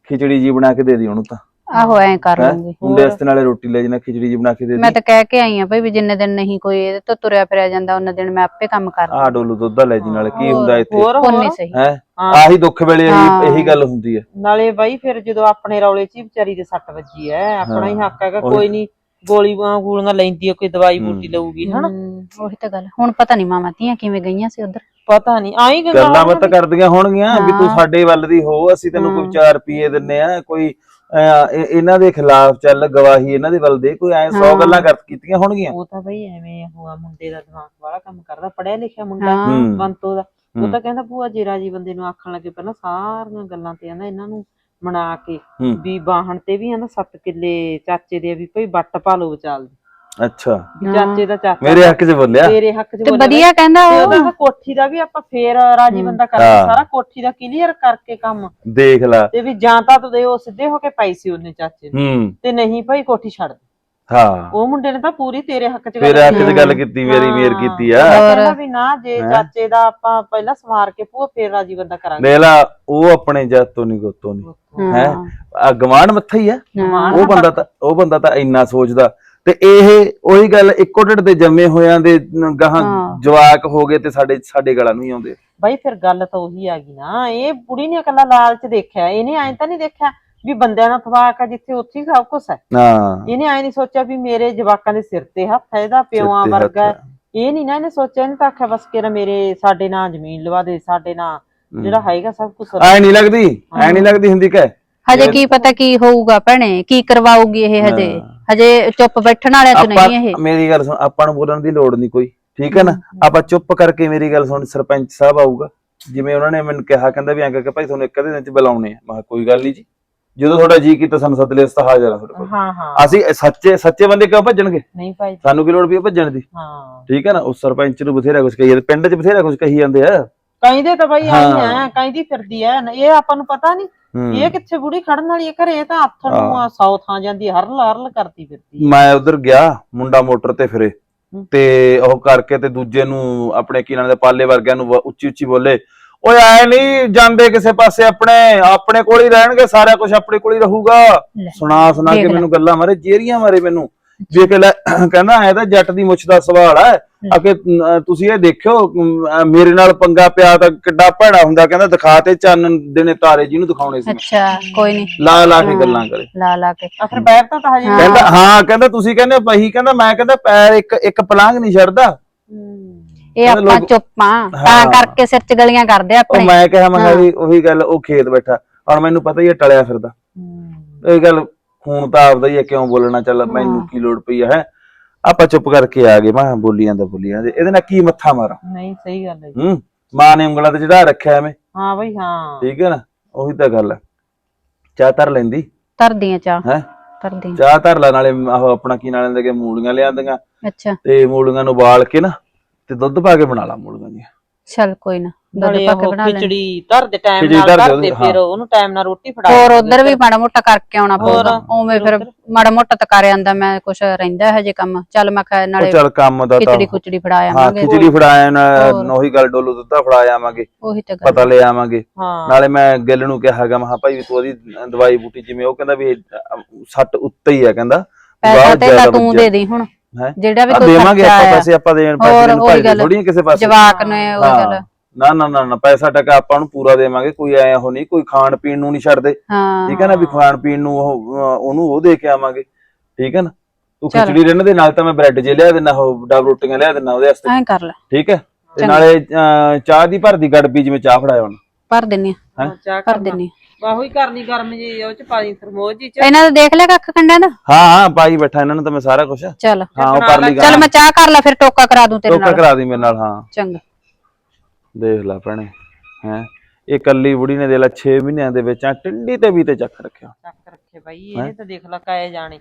B: ਖਿਚੜੀ ਜੀ ਬਣਾ ਕੇ ਦੇ ਦੀ ਉਹਨੂੰ ਤਾਂ।
A: ਆਹੋ ਐ ਕਰ
B: ਹੈਂ?
A: ਲੂੰਗੀ।
B: ਮੁੰਡੇ ਵਾਸਤੇ ਨਾਲੇ ਰੋਟੀ ਲੈ ਜਾਣਾ ਖਿਚੜੀ ਜੀ ਬਣਾ ਕੇ ਦੇ
A: ਮੈਂ
B: ਦੀ।
A: ਤਾਂ ਕਹਿ ਕੇ ਆਈ ਆ ਭਈ ਵੀ ਜਿੰਨੇ ਦਿਨ ਨਹੀਂ ਕੋਈ ਇਹਦੇ ਤੋਂ ਤੁਰਿਆ ਫਿਰਿਆ ਜਾਂਦਾ ਉਹਨਾਂ ਦਿਨ ਮੈਂ ਆਪੇ ਕੰਮ ਕਰ
B: ਆ ਡੋਲੂ ਦੁੱਧ ਦਾ ਲੈ ਜੀ ਨਾਲੇ ਕੀ ਹੁੰਦਾ ਇੱਥੇ?
C: ਹੋਰ
A: ਕੋਨੇ
C: ਹੋਰ
A: ਸਹੀ।
B: ਹੈ?
C: ਹਾਂ।
B: ਆਹੀ ਦੁੱਖ ਵੇਲੇ ਇਹੀ
A: ਹਾਂ।
B: ਇਹੀ ਗੱਲ ਹੁੰਦੀ ਹੈ।
C: ਨਾਲੇ ਬਾਈ ਫਿਰ ਜਦੋਂ ਆਪਣੇ ਰੌਲੇ 'ਚ ਹੀ ਵਿਚਾਰੀ ਦੇ ਸੱਟ ਵੱਜੀ ਐ ਆਪਣਾ ਹੀ ਹੱਕ ਹੈਗਾ ਕੋਈ ਨਹੀਂ ਗੋਲੀ ਅਹ ਗੋਲੀਆਂ ਲੈਂਦੀ ਆ ਕੋਈ ਦਵਾਈ ਬੂਟੀ ਲਊਗੀ ਹਨਾ?
A: ਹਮ, ਉਹੀ ਤਾਂ ਗੱਲ। ਹੁਣ ਪਤਾ ਨਹੀਂ ਮਾਮਾ ਧੀਆਂ ਕਿਵੇਂ ਗਈਆਂ ਸੀ ਉਧਰ।
C: ਪਤਾ ਨਹੀਂ ਆਈ ਗੰਗਾ
B: ਗੱਲਾਂ ਬਾਤਾਂ ਕਰਦੀਆਂ ਹੋਣਗੀਆਂ ਵੀ ਤੂੰ ਸਾਡੇ ਵੱਲ ਦੀ ਹੋ ਅਸੀਂ ਤੈਨੂੰ ਕੋਈ 4 ਰੁਪਏ ਦਿੰਨੇ ਆ ਕੋਈ ਅਹ, ਇਹ- ਇਹਨਾਂ ਦੇ ਖਿਲਾਫ ਚੱਲ ਗਵਾਹੀ ਇਹਨਾਂ ਦੇ ਵੱਲ ਦੇ ਕੋਈ ਐ 100 ਗੱਲਾਂ ਕਰ ਕੀਤੀਆਂ ਹੋਣਗੀਆਂ?
C: ਉਹ ਤਾਂ ਬਈ ਐਵੇਂ ਹੋਆ ਮੁੰਡੇ ਦਾ ਦਿਮਾਗ ਵਾਲਾ ਕੰਮ ਕਰਦਾ ਪੜਿਆ ਲਿਖਿਆ ਮੁੰਡਾ
A: ਹਾਂ।
B: ਹੂੰ।
C: ਬੰਤੋ ਦਾ। ਉਹ
B: ਹੂੰ।
C: ਤਾਂ ਕਹਿੰਦਾ ਭੂਆ ਜੀ ਰਾਜੀ ਬੰਦੇ ਨੂੰ ਆਖਣ ਲੱਗੇ ਪਹਿਲਾਂ ਸਾਰੀਆਂ ਗੱਲਾਂ ਤੇ ਕਹਿੰਦਾ ਇਹਨਾਂ ਨੂੰ ਮਨਾ ਕੇ।
B: ਹੂੰ।
C: ਵੀ ਬਾਹਣ ਤੇ ਵੀ ਕਹਿੰਦਾ 7 ਕਿੱਲੇ ਚਾਚੇ ਦੇ ਆ ਵੀ ਭਈ ਵੱਟ ਪਾ ਲਓ ਵਿਚਾਲ ਦੀ।
B: ਅੱਛਾ।
C: ਵੀ ਚਾਚੇ ਦਾ ਚਾਚਾ।
B: ਮੇਰੇ ਹੱਕ 'ਚ ਬੋਲਿਆ?
C: ਤੇਰੇ ਹੱਕ 'ਚ
A: ਤੇ
C: ਬੋਲਿਆ।
A: ਵਧੀਆ ਕਹਿੰਦਾ
C: ਤੇ
A: ਉਹ।
C: ਉਹਦਾ ਤਾਂ ਕੋਠੀ ਦਾ ਵੀ ਆਪਾਂ ਫੇਰ ਰਾਜੀ ਬੰਦਾ
B: ਹਾਂ।
C: ਕਰਾਂਗੇ ਸਾਰਾ ਕੋਠੀ ਦਾ ਕਲੀਅਰ ਕਰਕੇ ਕੰਮ।
B: ਦੇਖ ਲੈ।
C: ਤੇ ਵੀ ਜਾਂ ਤਾਂ ਤੂੰ ਦੇ ਉਹ ਸਿੱਧੇ ਹੋ ਕੇ ਪਾਈ ਸੀ ਉਹਨੇ ਚਾਚੇ ਨੂੰ।
B: ਹੂੰ।
C: ਤੇ ਨਹੀਂ ਭਾਈ ਕੋਠੀ ਛੱਡ ਦੇ।
B: ਹਾਂ।
C: ਉਹ ਮੁੰਡੇ ਨੇ ਤਾਂ ਪੂਰੀ ਤੇਰੇ ਹੱਕ 'ਚ
B: ਮੇਰੇ ਹੱਕ 'ਚ ਗੱਲ ਕੀਤੀ ਮੇਰੀ ਮੇਰ। ਕੀਤੀ ਆ।
C: ਉਹ ਕਹਿੰਦਾ ਵੀ ਨਾ ਜੇ ਚਾਚੇ ਦਾ ਆਪਾਂ ਪਹਿਲਾਂ ਸਮਾਰ ਕੇ ਭੂਆ ਫੇਰ ਰਾਜੀ ਬੰਦਾ ਕਰਾਂਗੇ।
B: ਦੇਖ ਲਾ ਉਹ ਆਪਣੇ ਜੱਤ ਤੋਂ ਨਹੀਂ ਗੋਤੋਂ ਨਹੀਂ। ਹੈ? ਆ ਗਵਾਂਢ ਮੱਥਾ ਹੀ ਆ। ਉਹ ਬੰਦਾ ਤਾਂ ਉਹ ਬੰਦਾ ਤਾਂ ਇੰਨਾ ਸੋਚਦਾ। ਤੇ ਇਹ ਉਹੀ ਗੱਲ ਇੱਕੋ ਢਿੱਡ ਦੇ ਜੰਮੇ ਹੋਇਆਂ ਦੇ ਗਾਹਾਂ
A: ਹਾਂ।
B: ਜਵਾਕ ਹੋ ਗਏ ਤੇ ਸਾਡੇ ਸਾਡੇ ਗਲਾਂ ਨੂੰ ਹੀ ਆਉਂਦੇ
C: ਬਾਈ ਫਿਰ ਗੱਲ ਤਾਂ ਉਹੀ ਆ ਗਈ ਨਾ ਇਹ ਬੁੜੀ ਨੇ ਇਕੱਲਾ ਲਾਲਚ ਦੇਖਿਆ ਇਹਨੇ ਐਂ ਤਾਂ ਨਹੀਂ ਦੇਖਿਆ ਵੀ ਬੰਦਿਆਂ ਦਾ ਤਵਾਕ ਆ ਜਿੱਥੇ ਉੱਥੇ ਹੀ ਸਭ ਕੁਝ ਹੈ
B: ਹਾਂ।
C: ਇਹਨੇ ਐਂ ਨਹੀਂ ਸੋਚਿਆ ਵੀ ਮੇਰੇ ਜਵਾਕਾਂ ਦੇ ਸਿਰ ਤੇ ਹੱਥ ਹੈ ਇਹਦਾ ਪਿਓਾਂ
B: ਸਿਰ ਤੇ
C: ਵਰਗਾ। ਹੈ।
B: ਹੱਥ
C: ਇਹ ਨਹੀਂ ਨਾ ਇਹਨੇ ਸੋਚਿਆ ਇਹਨੇ ਤਾਂ ਆਖਿਆ ਬਸ ਕਿਰਾ ਮੇਰੇ ਸਾਡੇ ਨਾਂ ਜ਼ਮੀਨ ਲਵਾ ਦੇ ਸਾਡੇ ਨਾਂ ਜਿਹੜਾ ਹੈਗਾ ਸਭ ਕੁਝ
B: ਐ ਨਹੀਂ ਲੱਗਦੀ ਐ ਨਹੀਂ ਲੱਗਦੀ ਹੁੰਦੀ ਕੈ
A: ਹਜੇ ਕੀ ਪਤਾ ਕੀ ਹੋਊਗਾ ਭੈਣੇ ਕੀ ਕਰਵਾਊਗੀ ਇਹ ਹਜੇ? ਹਜੇ ਚੁੱਪ ਬੈਠਣ ਵਾਲਿਆਂ ਚ ਨਹੀਂ ਇਹ।
B: ਆਪਾਂ ਮੇਰੀ ਗੱਲ ਸੁਣ ਆਪਾਂ ਨੂੰ ਬੋਲਣ ਦੀ ਲੋੜ ਨਹੀਂ ਕੋਈ ਠੀਕ ਹੈ ਨਾ? ਆਪਾਂ ਚੁੱਪ ਕਰਕੇ ਮੇਰੀ ਗੱਲ ਸੁਣ ਸਰਪੰਚ ਸਾਹਿਬ ਆਊਗਾ। ਜਿਵੇਂ ਉਹਨਾਂ ਨੇ ਮੈਨੂੰ ਕਿਹਾ ਕਹਿੰਦਾ ਵੀ ਐਂ ਕਰਕੇ ਭਾਈ ਤੁਹਾਨੂੰ ਇੱਕ ਅੱਧੇ ਦਿਨ ਚ ਬੁਲਾਉਣੇ ਆ। ਮੈਂ ਕੋਈ ਗੱਲ ਨਹੀਂ ਜੀ। ਜਦੋਂ ਤੁਹਾਡਾ ਜੀ ਕੀਤਾ ਸਾਨੂੰ ਸੱਦ ਲਿਆ ਅਸੀਂ ਤਾਂ ਹਾਜ਼ਰ ਆ ਤੁਹਾਡੇ ਕੋਲ।
C: ਹਾਂ ਹਾਂ।
B: ਅਸੀਂ ਸੱਚੇ ਸੱਚੇ ਬੰਦੇ ਕਿਉਂ ਭੱਜਣਗੇ?
C: ਨਹੀਂ ਭਾਈ
B: ਸਾਨੂੰ ਕੀ ਲੋੜ ਵੀ ਭੱਜਣ ਦੀ?
C: ਹਾਂ।
B: ਠੀਕ ਹੈ ਨਾ? ਉਸ ਸਰਪੰਚ ਨੂੰ ਬਥੇਰਾ ਕੁਝ ਕਹੀ ਜਾਂਦੇ ਪਿੰਡ 'ਚ ਬਥੇਰਾ ਕੁਝ ਕਹੀ ਜਾਂਦੇ ਆ।
C: ਕਹਿੰਦੇ ਤਾਂ ਬਾਈ ਆਈ
B: ਹਾਂ।
C: ਹੈ। ਕਹਿੰਦੀ ਫਿਰਦੀ ਐ। ਇਹ ਆਪਾਂ ਨੂੰ ਪਤਾ ਨਹੀਂ।
B: ਹੂੰ।
C: ਇਹ ਕਿੱਥੇ ਬੁੜੀ ਖੜਨ ਵਾਲੀ ਹੈ ਘਰੇ ਇਹ ਤਾਂ ਹੱਥ ਨੂੰ ਆ ਸੌ ਥਾਂ ਜਾਂਦੀ ਹਰਲ ਹਰਲ ਕਰਦੀ ਫਿਰਦੀ ਹੈ।
B: ਮੈਂ ਉਧਰ ਗਿਆ ਮੁੰਡਾ ਮੋਟਰ ਤੇ ਫਿਰੇ
C: ਹੂੰ।
B: ਤੇ ਉਹ ਕਰਕੇ ਤੇ ਦੂਜੇ ਨੂੰ ਆਪਣੇ ਕੀ ਨਾਂ ਦੇ ਪਾਲੇ ਵਰਗਿਆਂ ਨੂੰ ਉੱਚੀ ਉੱਚੀ ਬੋਲੇ ਓਏ ਐ ਨਹੀਂ ਜਾਂਦੇ ਕਿਸੇ ਪਾਸੇ ਆਪਣੇ ਆਪਣੇ ਕੋਲ ਹੀ ਰਹਿਣਗੇ ਸਾਰਾ ਕੁਝ ਆਪਣੇ ਕੋਲ ਹੀ ਰਹੂਗਾ
A: ਲੈ,
B: ਸੁਣਾ ਸੁਣਾ ਕੇ
A: ਦੇਖ ਲੈ।
B: ਮੈਨੂੰ ਗੱਲਾਂ ਮਾਰੇ ਜੇਰੀਆਂ ਮਾਰੇ ਮੈਨੂੰ ਜੇ ਕਿ ਲੈ ਕਹਿੰਦਾ ਐ ਤਾਂ ਜੱਟ ਦੀ ਮੁੱਛ ਦਾ ਸਵਾਲ ਆ ਕਿ ਅਮ, ਤੁਸੀਂ ਇਹ ਦੇਖਿਓ ਮੇਰੇ ਨਾਲ ਪੰਗਾ ਪਿਆ ਤਾਂ ਕਿੱਡਾ ਭੈੜਾ ਹੁੰਦਾ ਕਹਿੰਦਾ ਦਿਖਾ ਤੇ ਚਾਨਣ ਦੇਣੇ ਤਾਰੇ ਜਿਹਨੂੰ ਦਿਖਾਉਣੇ ਸੀ।
A: ਅੱਛਾ ਕੋਈ ਨਹੀਂ
B: ਲਾ ਲਾ ਕੇ ਗੱਲਾਂ ਕਰੇ।
A: ਲਾ ਲਾ ਕੇ।
C: ਆ ਫਿਰ ਬੈਠ ਤਾਂ ਹਜੇ ਵੀ-
B: ਕਹਿੰਦਾ ਹਾਂ ਕਹਿੰਦਾ ਤੁਸੀਂ ਕਹਿੰਦੇ ਪਹੀ ਕਹਿੰਦਾ ਮੈਂ ਕਹਿੰਦਾ ਪੈਰ ਇੱਕ ਇੱਕ ਪਲੰਘ ਨਹੀਂ ਛੱਡਦਾ।
A: ਇਹ
B: ਕਹਿੰਦੇ
A: ਆਪਾਂ ਚੁੱਪਾਂ ਤਾਂ। ਕਰਕੇ ਸਿਰ ਚ ਗਲੀਆਂ ਕਰਦੇ ਆਪਣੇ।
B: ਮੈਂ ਕਿਹਾ ਮੈਂ ਉਹੀ ਗੱਲ ਉਹ ਖੇਤ ਬੈਠਾ। ਹੁਣ ਮੈਨੂੰ ਪਤਾ ਹੀ ਹੈ ਟਲਿਆ ਫਿਰਦਾ। ਇਹ ਗੱਲ ਖੂਨ ਤਾਂ ਆਪਦਾ ਹੀ ਹੈ ਕਿਉਂ ਬੋਲਣਾ? ਚੱਲ ਮੈਨੂੰ ਕੀ ਲੋੜ ਪਈ ਹੈ? ਆਪਾਂ ਚੁੱਪ ਕਰਕੇ ਆ ਗਏ ਮੈਂ ਕਿਹਾ ਬੋਲੀ ਜਾਂਦਾ ਬੋਲੀ ਜਾਂਦਾ ਇਹਦੇ ਨਾਲ ਕੀ ਮੱਥਾ ਮਾਰਾਂ?
C: ਨਹੀਂ ਸਹੀ ਗੱਲ ਹੈ ਜੀ।
B: ਹੂੰ? ਮਾਂ ਨੇ ਉਂਗਲਾਂ ਤੇ ਚੜਾ ਰੱਖਿਆ ਐਵੇਂ।
C: ਹਾਂ ਬਈ ਹਾਂ।
B: ਠੀਕ ਹੈ ਨਾ? ਉਹੀ ਤਾਂ ਗੱਲ ਹੈ। ਚਾਹ ਧਰ ਲੈਂਦੀ।
A: ਧਰਦੀਆਂ ਚਾ
B: ਹੈ?
A: ਧਰਦੀਆਂ
B: ਚਾਹ ਧਰ ਲੈ ਨਾਲੇ ਆਹ ਆਪਣਾ ਕੀ ਨਾਲੇ ਦੇ ਮੂਲੀਆਂ ਲਿਆਂਦੀਆਂ।
A: ਅੱਛਾ।
B: ਤੇ ਮੂਲੀਆਂ ਨੂੰ ਉਬਾਲ ਕੇ ਨਾ ਤੇ ਦੁੱਧ ਪਾ ਕੇ ਬਣਾ ਲਾ ਮੂਲੀਆਂ ਦੀਆਂ
A: ਚੱਲ ਕੋਈ ਨਾ।
C: ਨਾਲੇ ਉਹ ਖਿਚੜੀ ਧਰ ਦੇ ਟਾਈਮ
B: ਖਿਚੜੀ
C: ਨਾਲ
B: ਧਰ ਦੇ
C: ਧਰ
B: ਉਹਦੀ,
C: ਦੇ ਫਿਰ
B: ਹਾਂ।
C: ਉਹਨੂੰ ਟਾਈਮ ਨਾਲ ਰੋਟੀ ਫੜਾ
A: ਹੋਰ
C: ਦਿੰਦੇ
A: ਉਧਰ ਵੀ ਮਾੜਾ ਮੋਟਾ ਕਰਕੇ ਆਉਣਾ ਪਊਗਾ।
C: ਹੋਰ,
A: ਉਵੇਂ ਫਿਰ ਮਾੜਾ ਮੋਟਾ ਤਾਂ ਕਰ ਆਂਦਾ ਮੈਂ ਕੁਛ ਰਹਿੰਦਾ ਹਜੇ ਕੰਮ। ਚੱਲ ਮੈਂ ਕਿਹਾ
B: ਉਹ
A: ਨਾਲੇ
B: ਚੱਲ ਕੰਮ ਦਾ ਤਾਂ
A: ਖਿਚੜੀ ਕੁਚੜੀ ਫੜਾ
B: ਹਾਂ
A: ਆਵਾਂਗੇ।
B: ਖਿਚੜੀ ਫੜਾਇਆ ਨਾ
A: ਹੋਰ।
B: ਉਹੀ ਗੱਲ ਡੋਲੂ ਦੁੱਧਾ ਫੜਾ ਆਵਾਂਗੇ।
A: ਉਹੀ ਤਾਂ ਗੱਲ।
B: ਪਤਾ ਲੈ ਆਵਾਂਗੇ।
C: ਹਾਂ।
B: ਨਾਲੇ ਮੈਂ ਗਿੱਲ ਨੂੰ ਕਿਹਾ ਹੈਗਾ ਮੈਂ ਕਿਹਾ ਭਾਈ ਵੀ ਤੂੰ ਉਹਦੀ ਦਵਾਈ ਬੂਟੀ ਜਿਵੇਂ ਉਹ ਕਹਿੰਦਾ ਵੀ ਇਹ ਸੱਟ ਉੱਤੇ ਹੀ ਆ ਕਹਿੰਦਾ।
A: ਪੈਸਾ
B: ਬਹੁਤ
A: ਤੇ
B: ਜ਼ਿਆਦਾ
A: ਤੂੰ
B: ਵੱਜਿਆ।
A: ਦੇ ਦੀ ਹੁਣ।
B: ਹੈਂ?
A: ਜਿਹੜਾ ਵੀ
B: ਆ
A: ਕੋਈ
B: ਦੇਵਾਂਗੇ
A: ਖਰਚਾ
B: ਆਪਾਂ ਪੈਸੇ ਆਪਾਂ ਦੇਣ ਪੈਸੇ
A: ਹੋਰ ਉਹੀ ਗੱਲ।
B: ਥੋੜੀਆਂ ਕਿਸੇ ਪਾਸੇ।
A: ਜਵਾਕ ਨੇ ਉਹ
B: ਹਾਂ।
A: ਗੱਲ।
B: ਨਾ ਨਾ ਨਾ ਨਾ ਪੈਸਾ ਟਕਾ ਆਪਾਂ ਨੂੰ ਪੂਰਾ ਦੇਵਾਂਗੇ ਕੋਈ ਐ ਉਹ ਨਹੀਂ ਕੋਈ ਖਾਣ ਪੀਣ ਨੂੰ ਨਹੀਂ ਛੱਡਦੇ।
A: ਹਾਂ।
B: ਠੀਕ ਹੈ ਨਾ ਵੀ ਖਾਣ ਪੀਣ ਨੂੰ ਉਹ ਅਹ ਉਹਨੂੰ ਉਹ ਦੇ ਕੇ ਆਵਾਂਗੇ। ਠੀਕ ਹੈ ਨਾ? ਤੂੰ
A: ਚੱਲ।
B: ਖਿਚੜੀ ਰਹਿਣ ਦੇ ਨਾਲ ਤਾਂ ਮੈਂ ਬ੍ਰੈਡ ਜੇ ਲਿਆ ਦੇਣਾ ਉਹ ਡਬ ਰੋਟੀਆਂ ਲਿਆ ਦੇਣਾ ਉਹਦੇ ਵਾਸਤੇ।
A: ਐਂ ਕਰ ਲੈ।
B: ਠੀਕ ਹੈ? ਤੇ। ਨਾਲੇ ਅਹ, ਚਾਹ ਦੀ ਭਰਦੀ ਗੜਬੀ ਜਿਵੇਂ ਚਾਹ ਫੜਾਇਆ ਹੁਣ
A: ਭਰ ਦਿੰਨੀ ਆ।
B: ਹੈਂ?
C: ਚਾਹ
A: ਭਰ ਦਿੰਨੀ
C: ਬਾਹੂ ਹੀ ਕਰਨੀ ਗਰਮ ਜੀ ਉਹ ਚ ਪਾ ਦੀ ਥਰਮੋਜ ਜੀ ਚ।
A: ਇਹਨਾਂ ਦਾ ਦੇਖ ਲਿਆ ਕੱਖ ਕੰਡਿਆਂ ਦਾ।
B: ਹਾਂ ਹਾਂ ਪਾਈ ਬੈਠਾ ਇਹਨਾਂ ਨੂੰ ਤਾਂ ਮੈਂ ਸਾਰਾ ਕੁਝ
A: ਚੱਲ।
B: ਹਾਂ ਉਹ ਕਰ ਲਈ
A: ਚੱਲ ਮੈਂ ਚਾਹ ਕਰ ਲਾ ਫਿਰ ਟੋਕਾ ਕਰਾ ਦੂੰ ਤੇਰੇ
B: ਟੋਕਾ
A: ਨਾਲ।
B: ਕਰਾ ਦੀ ਮੇਰੇ ਨਾਲ ਹਾਂ।
A: ਚੰਗਾ।
B: ਦੇਖ ਲੈ ਭੈਣੇ ਹੈ। ਇਹ ਕੱਲੀ ਬੁੜੀ ਨੇ ਦੇ ਲਾ 6 ਮਹੀਨਿਆਂ ਦੇ ਵਿੱਚ ਆ ਟਿੰਡੀ ਤੇ ਵੀ ਤੇ ਚੱਕ ਰੱਖਿਆ।
C: ਚੱਕ ਰੱਖੇ ਬਾਈ ਇਹਨੇ ਤਾਂ ਦੇਖ ਲਾ ਕਾਏ ਜਾਣੇ।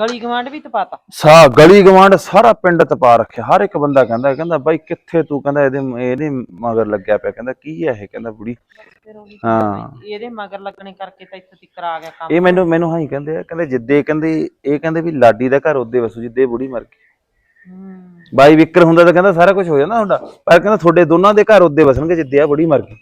C: ਗਲੀ ਗਵਾਂਡ ਵੀ ਤਪਾਤਾ।
B: ਸਾ ਗਲੀ ਗਵਾਂਡ ਸਾਰਾ ਪਿੰਡ ਤਪਾ ਰੱਖਿਆ। ਹਰ ਇੱਕ ਬੰਦਾ ਕਹਿੰਦਾ ਕਹਿੰਦਾ ਬਾਈ ਕਿੱਥੇ ਤੂੰ? ਕਹਿੰਦਾ ਇਹਦੇ ਇਹਦੇ ਮਗਰ ਲੱਗਿਆ ਪਿਆ। ਕਹਿੰਦਾ ਕੀ ਹੈ ਇਹ? ਕਹਿੰਦਾ ਬੁੜੀ। ਹਾਂ।
C: ਇਹਦੇ ਮਗਰ ਲੱਗਣੇ ਕਰਕੇ ਤਾਂ ਇੱਥੇ ਤੱਕ ਆ ਗਿਆ ਕੰਮ।
B: ਇਹ ਮੈਨੂੰ ਮੈਨੂੰ ਹਾਂ ਹੀ ਕਹਿੰਦੇ ਆ ਕਹਿੰਦੇ ਜਿੱਦੇ ਕਹਿੰਦੇ ਇਹ ਕਹਿੰਦੇ ਵੀ ਲਾਡੀ ਦਾ ਘਰ ਉਹਦੇ ਵਸੂ ਜਿੱਦੇ ਬੁੜੀ ਮਰ ਗਈ।
C: ਹੂੰ।
B: ਬਾਈ ਵਿਕਰ ਹੁੰਦਾ ਤਾਂ ਕਹਿੰਦਾ ਸਾਰਾ ਕੁਝ ਹੋ ਜਾਂਦਾ ਹੁੰਦਾ ਪਰ ਕਹਿੰਦਾ ਤੁਹਾਡੇ ਦੋਨਾਂ ਦੇ ਘਰ ਉਹਦੇ ਵਸਣਗੇ ਜਿੱਦੇ ਆ ਬੁੜੀ ਮਰ ਗਈ।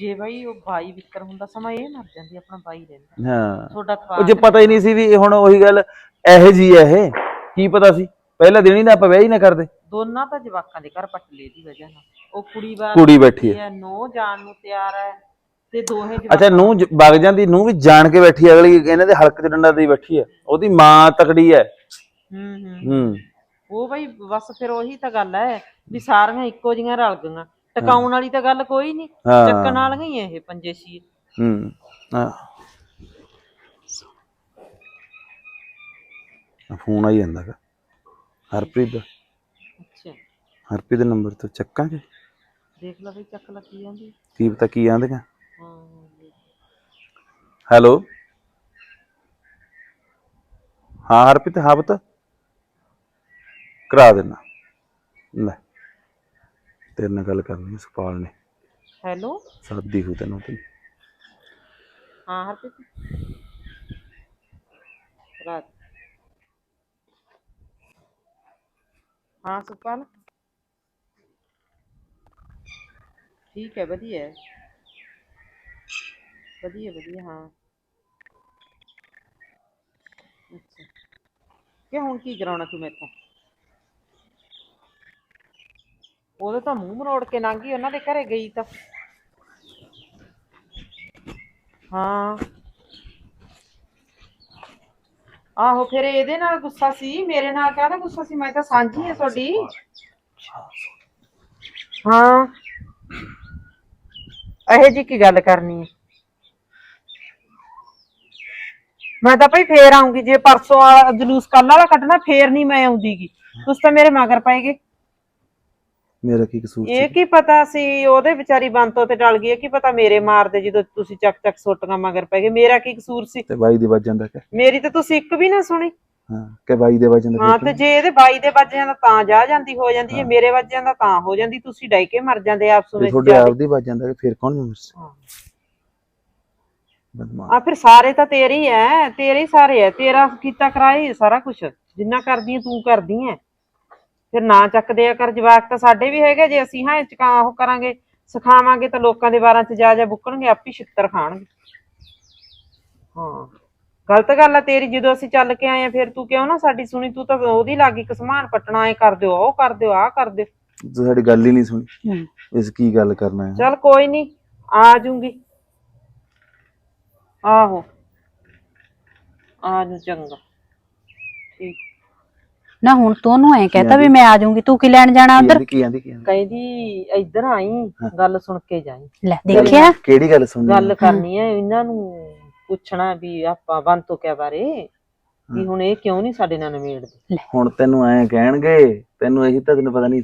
C: ਜੇ ਬਾਈ ਉਹ ਬਾਈ ਵਿਕਰ ਹੁੰਦਾ ਸਮਾਂ ਇਹ ਮਰ ਜਾਂਦੀ ਆਪਣਾ ਬਾਈ ਰਹਿੰਦਾ।
B: ਹਾਂ।
C: ਤੁਹਾਡਾ
B: ਉਹ ਜੇ ਪਤਾ ਹੀ ਨਹੀਂ ਸੀ ਵੀ ਇਹ ਹੁਣ ਉਹੀ ਗੱਲ ਇਹੋ ਜੀ ਹੈ ਇਹ ਕੀ ਪਤਾ ਸੀ? ਪਹਿਲਾ ਦਿਨ ਹੀ ਨਾ ਆਪਾਂ ਵਿਆਹ ਹੀ ਨਾ ਕਰਦੇ।
C: ਦੋਨਾਂ ਤਾਂ ਜਵਾਕਾਂ ਦੇ ਘਰ ਪੱਟ ਲਏ ਦੀ ਵਜ੍ਹਾ ਨਾਲ। ਉਹ ਕੁੜੀ ਬਾਰ
B: ਕੁੜੀ ਬੈਠੀ ਹੈ
C: ਨੋ ਜਾਣ ਨੂੰ ਤਿਆਰ ਹੈ ਤੇ ਦੋਹੇ
B: ਅੱਛਾ ਨੂੰ ਵਗ ਜਾਂਦੀ ਨੂੰ ਵੀ ਜਾਣ ਕੇ ਬੈਠੀ ਅਗਲੀ ਇਹਨਾਂ ਦੇ ਹਲਕ ਚ ਡੰਡਾ ਦੀ ਬੈਠੀ ਹੈ ਉਹਦੀ ਮਾਂ ਤਕੜੀ ਹੈ
C: ਹੂੰ ਹੂੰ।
B: ਹੂੰ।
C: ਉਹ ਬਈ ਬਸ ਫਿਰ ਉਹੀ ਤਾਂ ਗੱਲ ਹੈ ਵੀ ਸਾਰੀਆਂ ਇੱਕੋ ਜੀਆਂ ਰਲ ਗਈਆਂ। ਟਿਕਾਉਣ ਵਾਲੀ ਤਾਂ ਗੱਲ ਕੋਈ ਨਹੀਂ
B: ਹਾਂ।
C: ਚੱਕਣ ਵਾਲੀਆਂ ਹੀ ਇਹ ਪੰਜੇ ਸੀ
B: ਹੂੰ ਹਾਂ। ਫੋਨ ਆਈ ਜਾਂਦਾ ਗਾ ਹਰਪ੍ਰੀਤ ਦਾ।
C: ਅੱਛਾ।
B: ਹਰਪ੍ਰੀਤ ਦੇ ਨੰਬਰ ਤੋਂ ਚੱਕਾਂਗੇ?
C: ਦੇਖ ਲੈ ਬਈ ਚੱਕ ਲੱਗੀ ਜਾਂਦੀ
B: ਕੀ ਪਤਾ ਕੀ ਆਂਦੀਆਂ।
C: ਹਾਂ।
B: ਹੈਲੋ। ਹਾਂ ਹਰਪ੍ਰੀਤ ਹਾਂ ਬਤਾ ਕਰਾ ਦੇਣਾ। ਲੈ ਤੇਰੇ ਨਾਲ ਗੱਲ ਕਰਨੀ ਹੈ ਸੁਖਪਾਲ ਨੇ।
C: ਹੈਲੋ?
B: ਸਾਦੀ ਹੋ ਤੈਨੂੰ ਤੇ।
C: ਹਾਂ ਹਰਪ੍ਰੀਤ। ਰਾਤ ਹਾਂ ਸੁਪਾਲ ਠੀਕ ਹੈ ਵਧੀਆ ਹੈ। ਵਧੀਆ ਵਧੀਆ ਹਾਂ। ਅੱਛਾ। ਕਿ ਹੁਣ ਕੀ ਕਰਾਉਣਾ ਤੂੰ ਮੈਥੋਂ? ਉਹਦੇ ਤਾਂ ਮੂੰਹ ਮਰੋੜ ਕੇ ਲੰਘੀ ਉਹਨਾਂ ਦੇ ਘਰੇ ਗਈ ਤਾਂ। ਹਾਂ। ਆਹੋ, ਫਿਰ ਇਹਦੇ ਨਾਲ ਗੁੱਸਾ ਸੀ, ਮੇਰੇ ਨਾਲ ਕਾਹਦਾ ਗੁੱਸਾ ਸੀ? ਮੈਂ ਤਾਂ ਸਾਂਝੀ ਹੈ ਤੁਹਾਡੀ। ਹਾਂ। ਇਹ ਜੀ ਕੀ ਗੱਲ ਕਰਨੀ ਹੈ ਮੈਂ ਤਾਂ ਭਾਈ ਫੇਰ ਆਉਂਗੀ ਜੇ ਪਰਸੋਂ ਵਾਲਾ ਜਲੂਸ ਕੱਲ ਵਾਲਾ ਕੱਢਣਾ, ਫੇਰ ਨਹੀਂ ਮੈਂ ਆਉਂਦੀਗੀ। ਤੁਸੀਂ ਤਾਂ ਮੇਰੇ ਮਗਰ ਪਏਗੇ
B: ਮੇਰਾ ਕੀ ਕਸੂਰ
C: ਇਹ
B: ਸੀ?
C: ਕੀ ਪਤਾ ਸੀ? ਉਹਦੇ ਵਿਚਾਰੀ ਬੰਤੋ ਤੇ ਟਲ ਗਈ ਇਹ ਕੀ ਪਤਾ ਮੇਰੇ ਮਾਰਦੇ ਜਦੋਂ ਤੁਸੀਂ ਚੱਕ ਚੱਕ ਸੁੱਟੀਆਂ ਮਗਰ ਪੈ ਗਏ? ਮੇਰਾ ਕੀ ਕਸੂਰ ਸੀ?
B: ਤੇ ਬਾਈ ਦੇ ਵੱਜ ਜਾਂਦਾ ਕਿ
C: ਮੇਰੀ ਤਾਂ ਤੁਸੀਂ ਇੱਕ ਵੀ ਨਾ ਸੁਣੀ।
B: ਹਾਂ ਕਿ ਬਾਈ ਦੇ ਵੱਜ ਜਾਂਦਾ
C: ਹਾਂ ਤੇ ਜੇ ਇਹਦੇ ਬਾਈ ਦੇ ਵੱਜ ਜਾਂਦਾ ਤਾਂ ਜਾ ਜਾਂਦੀ ਹੋ ਜਾਂਦੀ। ਜੇ ਮੇਰੇ ਵੱਜ ਜਾਂਦਾ ਤਾਂ ਹੋ ਜਾਂਦੀ ਤੁਸੀਂ ਡਾਈ ਕੇ ਮਰ ਜਾਂਦੇ ਆਪਸ
B: ਤੇ
C: ਵਿੱਚ
B: ਤੁਹਾਡੇ ਆਪ। ਦੀ ਵੱਜ ਜਾਂਦਾ ਕਿ ਫਿਰ ਕੌਣ ਮਿਸ
C: ਹਾਂ।
B: ਬਦਮਾਸ਼।
C: ਆ ਫਿਰ ਸਾਰੇ ਤਾਂ ਤੇਰੇ ਹੀ ਐ। ਤੇਰੇ ਹੀ ਸਾਰੇ ਐ। ਤੇਰਾ ਕੀਤਾ ਕਰਾਈ ਸਾਰਾ ਕੁਝ ਜਿੰਨਾ ਕਰਦੀ ਐ ਤੂੰ ਕਰਦੀ ਐ। ਫਿਰ ਨਾ ਚੱਕਦੇ ਆ ਕਰ ਜਵਾਕ ਤਾਂ ਸਾਡੇ ਵੀ ਹੈਗੇ ਜੇ ਅਸੀਂ ਹਾਂ ਚਕਾ ਉਹ ਕਰਾਂਗੇ ਸਿਖਾਵਾਂਗੇ ਤਾਂ ਲੋਕਾਂ ਦੇ ਬਾਰਾਂ ਚ ਜਾ ਜਾ ਬੁੱਕਣਗੇ ਆਪੀ ਛਿੱਤਰ ਖਾਣਗੇ। ਹਾਂ ਗਲਤ ਗੱਲ ਆ ਤੇਰੀ ਜਦੋਂ ਅਸੀਂ ਚੱਲ ਕੇ ਆਏ ਆ ਫਿਰ ਤੂੰ ਕਿਉਂ ਨਾ ਸਾਡੀ ਸੁਣੀ ਤੂੰ ਤਾਂ ਉਹਦੀ ਲੱਗੀ ਕਸਮਾਨ ਪਟਣਾ ਐ ਕਰ ਦਿਓ ਉਹ ਕਰ ਦਿਓ ਆਹ ਕਰ ਦਿਓ।
B: ਤੂੰ ਸਾਡੀ ਗੱਲ ਹੀ ਨਹੀਂ ਸੁਣੀ। ਇਸ ਕੀ ਗੱਲ ਕਰਨਾ ਹੈ?
C: ਚੱਲ ਕੋਈ ਨਹੀਂ ਆ ਜੂੰਗੀ। ਆਹੋ। ਆ ਜੂ ਚੰਗਾ। ਠੀਕ।
A: ਨਾ ਹੁਣ ਤੂੰ ਉਹਨੂੰ ਐ ਕਹਤਾ ਵੀ ਮੈਂ ਆ ਜਾਊਂਗੀ ਤੂੰ ਕੀ ਲੈਣ ਜਾਣਾ ਉਧਰ?
B: ਆਂਦੀ ਕੀ ਆਂਦੀ ਕੀ ਆਂਦੀ?
C: ਕਹਿੰਦੀ ਇੱਧਰ ਆਈ ਗੱਲ ਸੁਣ ਕੇ ਜਾਈ।
A: ਲੈ ਦੇਖਿਆ?
B: ਕਿਹੜੀ ਗੱਲ ਸੁਣਨੀ?
C: ਗੱਲ ਕਰਨੀ ਹੈ ਇਹਨਾਂ ਨੂੰ ਪੁੱਛਣਾ ਵੀ ਆਪਾਂ ਬੰਤੋ ਕਿਆ ਬਾਰੇ ਵੀ ਹੁਣ ਇਹ ਕਿਉਂ ਨਹੀਂ ਸਾਡੇ ਨਾਲ ਨਿਬੇੜਦੇ
B: ਹੁਣ ਤੈਨੂੰ ਐ ਕਹਿਣਗੇ ਤੈਨੂੰ ਇਹੀ ਤਾਂ ਤੈਨੂੰ ਪਤਾ ਨਹੀਂ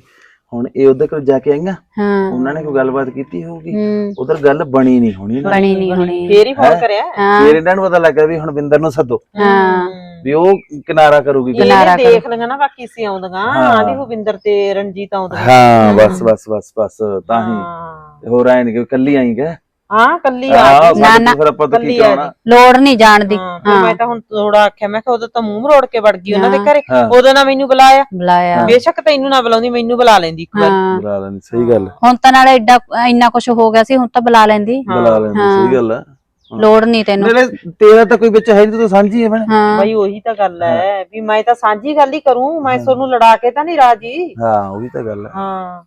B: ਹੁਣ ਇਹ ਉਧਰ ਕੋਲ ਜਾ ਕੇ ਆਈਆਂ?
A: ਹਾਂ।
B: ਉਹਨਾਂ ਨੇ ਕੋਈ ਗੱਲਬਾਤ ਕੀਤੀ ਹੋਊਗੀ? ਉਧਰ ਗੱਲ ਬਣੀ ਨਹੀਂ ਹੋਣੀ ਨਾ।
A: ਬਣੀ ਨਹੀਂ ਹੋਣੀ।
C: ਫੇਰ ਹੀ ਫੋਨ ਕਰਿਆ?
B: ਫਿਰ ਇਹਨਾਂ ਨੂੰ ਪਤਾ ਲੱਗਾ ਵੀ ਹੁਣ ਬਿੰਦਰ ਨੂੰ ਸੱਦੋ।
A: ਹਾਂ।
B: ਵੀ ਉਹ ਕਿਨਾਰਾ ਕਰੂਗੀ
C: ਇਹਨੇ ਦੇਖ ਲਈਆਂ ਨਾ ਬਾਕੀ ਸੀ ਆਉਂਦੀਆਂ ਆਂਦੀ ਭੁਪਿੰਦਰ ਤੇ ਰਣਜੀਤ ਆਉਂਦੀਆਂ
B: ਹਾਂ ਬਸ ਬਸ ਬਸ ਬਸ ਤਾਂ ਹੀ।
C: ਹਾਂ।
B: ਹੋਰ ਨਹੀਂ ਕਿ ਕੱਲੀ ਆਈ ਗਏ?
C: ਹਾਂ ਕੱਲੀ ਆ
B: ਹਾਂ
C: ਗਈ।
B: ਸਾਡੇ ਤੋਂ ਫਿਰ ਆਪਾਂ ਤਾਂ ਕੀ
C: ਕੱਲੀ ਆ
B: ਕਰਾਉਣਾ?
A: ਲੋੜ ਨਹੀਂ ਜਾਣ ਦੀ।
C: ਹਾਂ ਫਿਰ ਮੈਂ ਤਾਂ ਹੁਣ ਥੋੜਾ ਆਖਿਆ ਮੈਂ ਕਿਹਾ ਉਦੋਂ ਤਾਂ ਮੂੰਹ ਮਰੋੜ ਕੇ ਵੜ ਗਈ ਉਹਨਾਂ ਦੇ ਘਰੇ।
B: ਹਾਂ।
C: ਉਦੋਂ ਨਾ ਮੈਨੂੰ ਬੁਲਾਇਆ।
A: ਬੁਲਾਇਆ।
C: ਬੇਸ਼ੱਕ ਤੈਨੂੰ ਨਾ ਬੁਲਾਉਂਦੀ ਮੈਨੂੰ ਬੁਲਾ ਲੈਂਦੀ ਇੱਕ ਵਾਰ।
A: ਹਾਂ।
B: ਬੁਲਾ ਲੈਣੀ ਸਹੀ ਗੱਲ।
A: ਹੁਣ ਤਾਂ ਨਾਲੇ ਐਡਾ ਇੰਨਾ ਕੁਝ ਹੋ ਗਿਆ ਸੀ ਹੁਣ ਤਾਂ ਬੁਲਾ ਲੈਂਦੀ।
B: ਬੁਲਾ ਲੈਣੀ ਸਹੀ ਗੱਲ ਆ।
A: ਲੋੜ ਨਹੀਂ ਤੈਨੂੰ।
B: ਮੇਰੇ ਤੇਰਾ ਤਾਂ ਕੋਈ ਵਿੱਚ ਹੈ ਨਹੀਂ ਤੂੰ ਸਾਂਝੀ ਹੈ ਭੈਣੇ।
A: ਹਾਂ।
C: ਬਈ ਉਹੀ ਤਾਂ ਗੱਲ ਹੈ ਵੀ ਮੈਂ ਤਾਂ ਸਾਂਝੀ ਗੱਲ ਹੀ ਕਰੂੰ ਮੈਂ ਤੁਹਾਨੂੰ ਲੜਾ ਕੇ ਤਾਂ ਨਹੀਂ ਰਾਜੀ।
B: ਹਾਂ ਉਹ ਵੀ ਤਾਂ ਗੱਲ ਹੈ।
C: ਹਾਂ।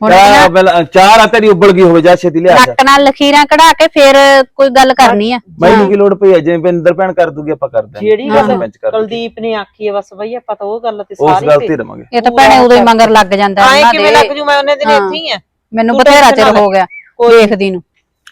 A: ਹੁਣ
B: ਚਾਹ ਪਹਿਲਾਂ ਚਾਹ ਆ ਤੇਰੀ ਉੱਬਲ ਗਈ ਹੋਵੇ ਜਾ ਛੇਤੀ ਲਿਆ ਜਾ।
A: ਨੱਕ ਨਾਲ ਲਖੀਰਾਂ ਕਢਾ ਕੇ ਫੇਰ ਕੋਈ ਗੱਲ ਕਰਨੀ ਆ।
B: ਮੈਨੂੰ ਕੀ ਲੋੜ ਪਈ ਹੈ ਜਿਵੇਂ ਬਿੰਦਰ ਭੈਣ ਕਰ ਦੂਗੀ ਆਪਾਂ ਕਰ ਦਾਂਗੇ
C: ਜਿਹੜੀ ਗੱਲ
B: ਸਰਪੰਚ ਕਰ ਦੂਗੀ।
C: ਕੁਲਦੀਪ ਨੇ ਆਖੀ ਹੈ ਬਸ ਬਈ ਆਪਾਂ ਤਾਂ ਉਹ ਗੱਲ ਤੇ
B: ਉਸ
C: ਸਾਰੀ
B: ਗੱਲ
C: ਤੇ
B: ਰਵਾਂਗੇ।
A: ਇਹ ਤਾਂ ਭੈਣੇ ਉਦੋਂ ਹੀ ਮੰਗਰ ਲੱਗ ਜਾਂਦਾ
C: ਆਏ ਕਿਵੇਂ
A: ਦੇ।
C: ਲੱਗ ਜੂ? ਮੈਂ ਉਹਨੇ ਦਿਨ ਇੱਥੇ ਹੀ ਆ।
A: ਮੈਨੂੰ
C: ਤੂੰ
A: ਬਥੇਰਾ ਚਿਰ ਹੋ ਗਿਆ ਦੇਖਦੀ ਨੂੰ।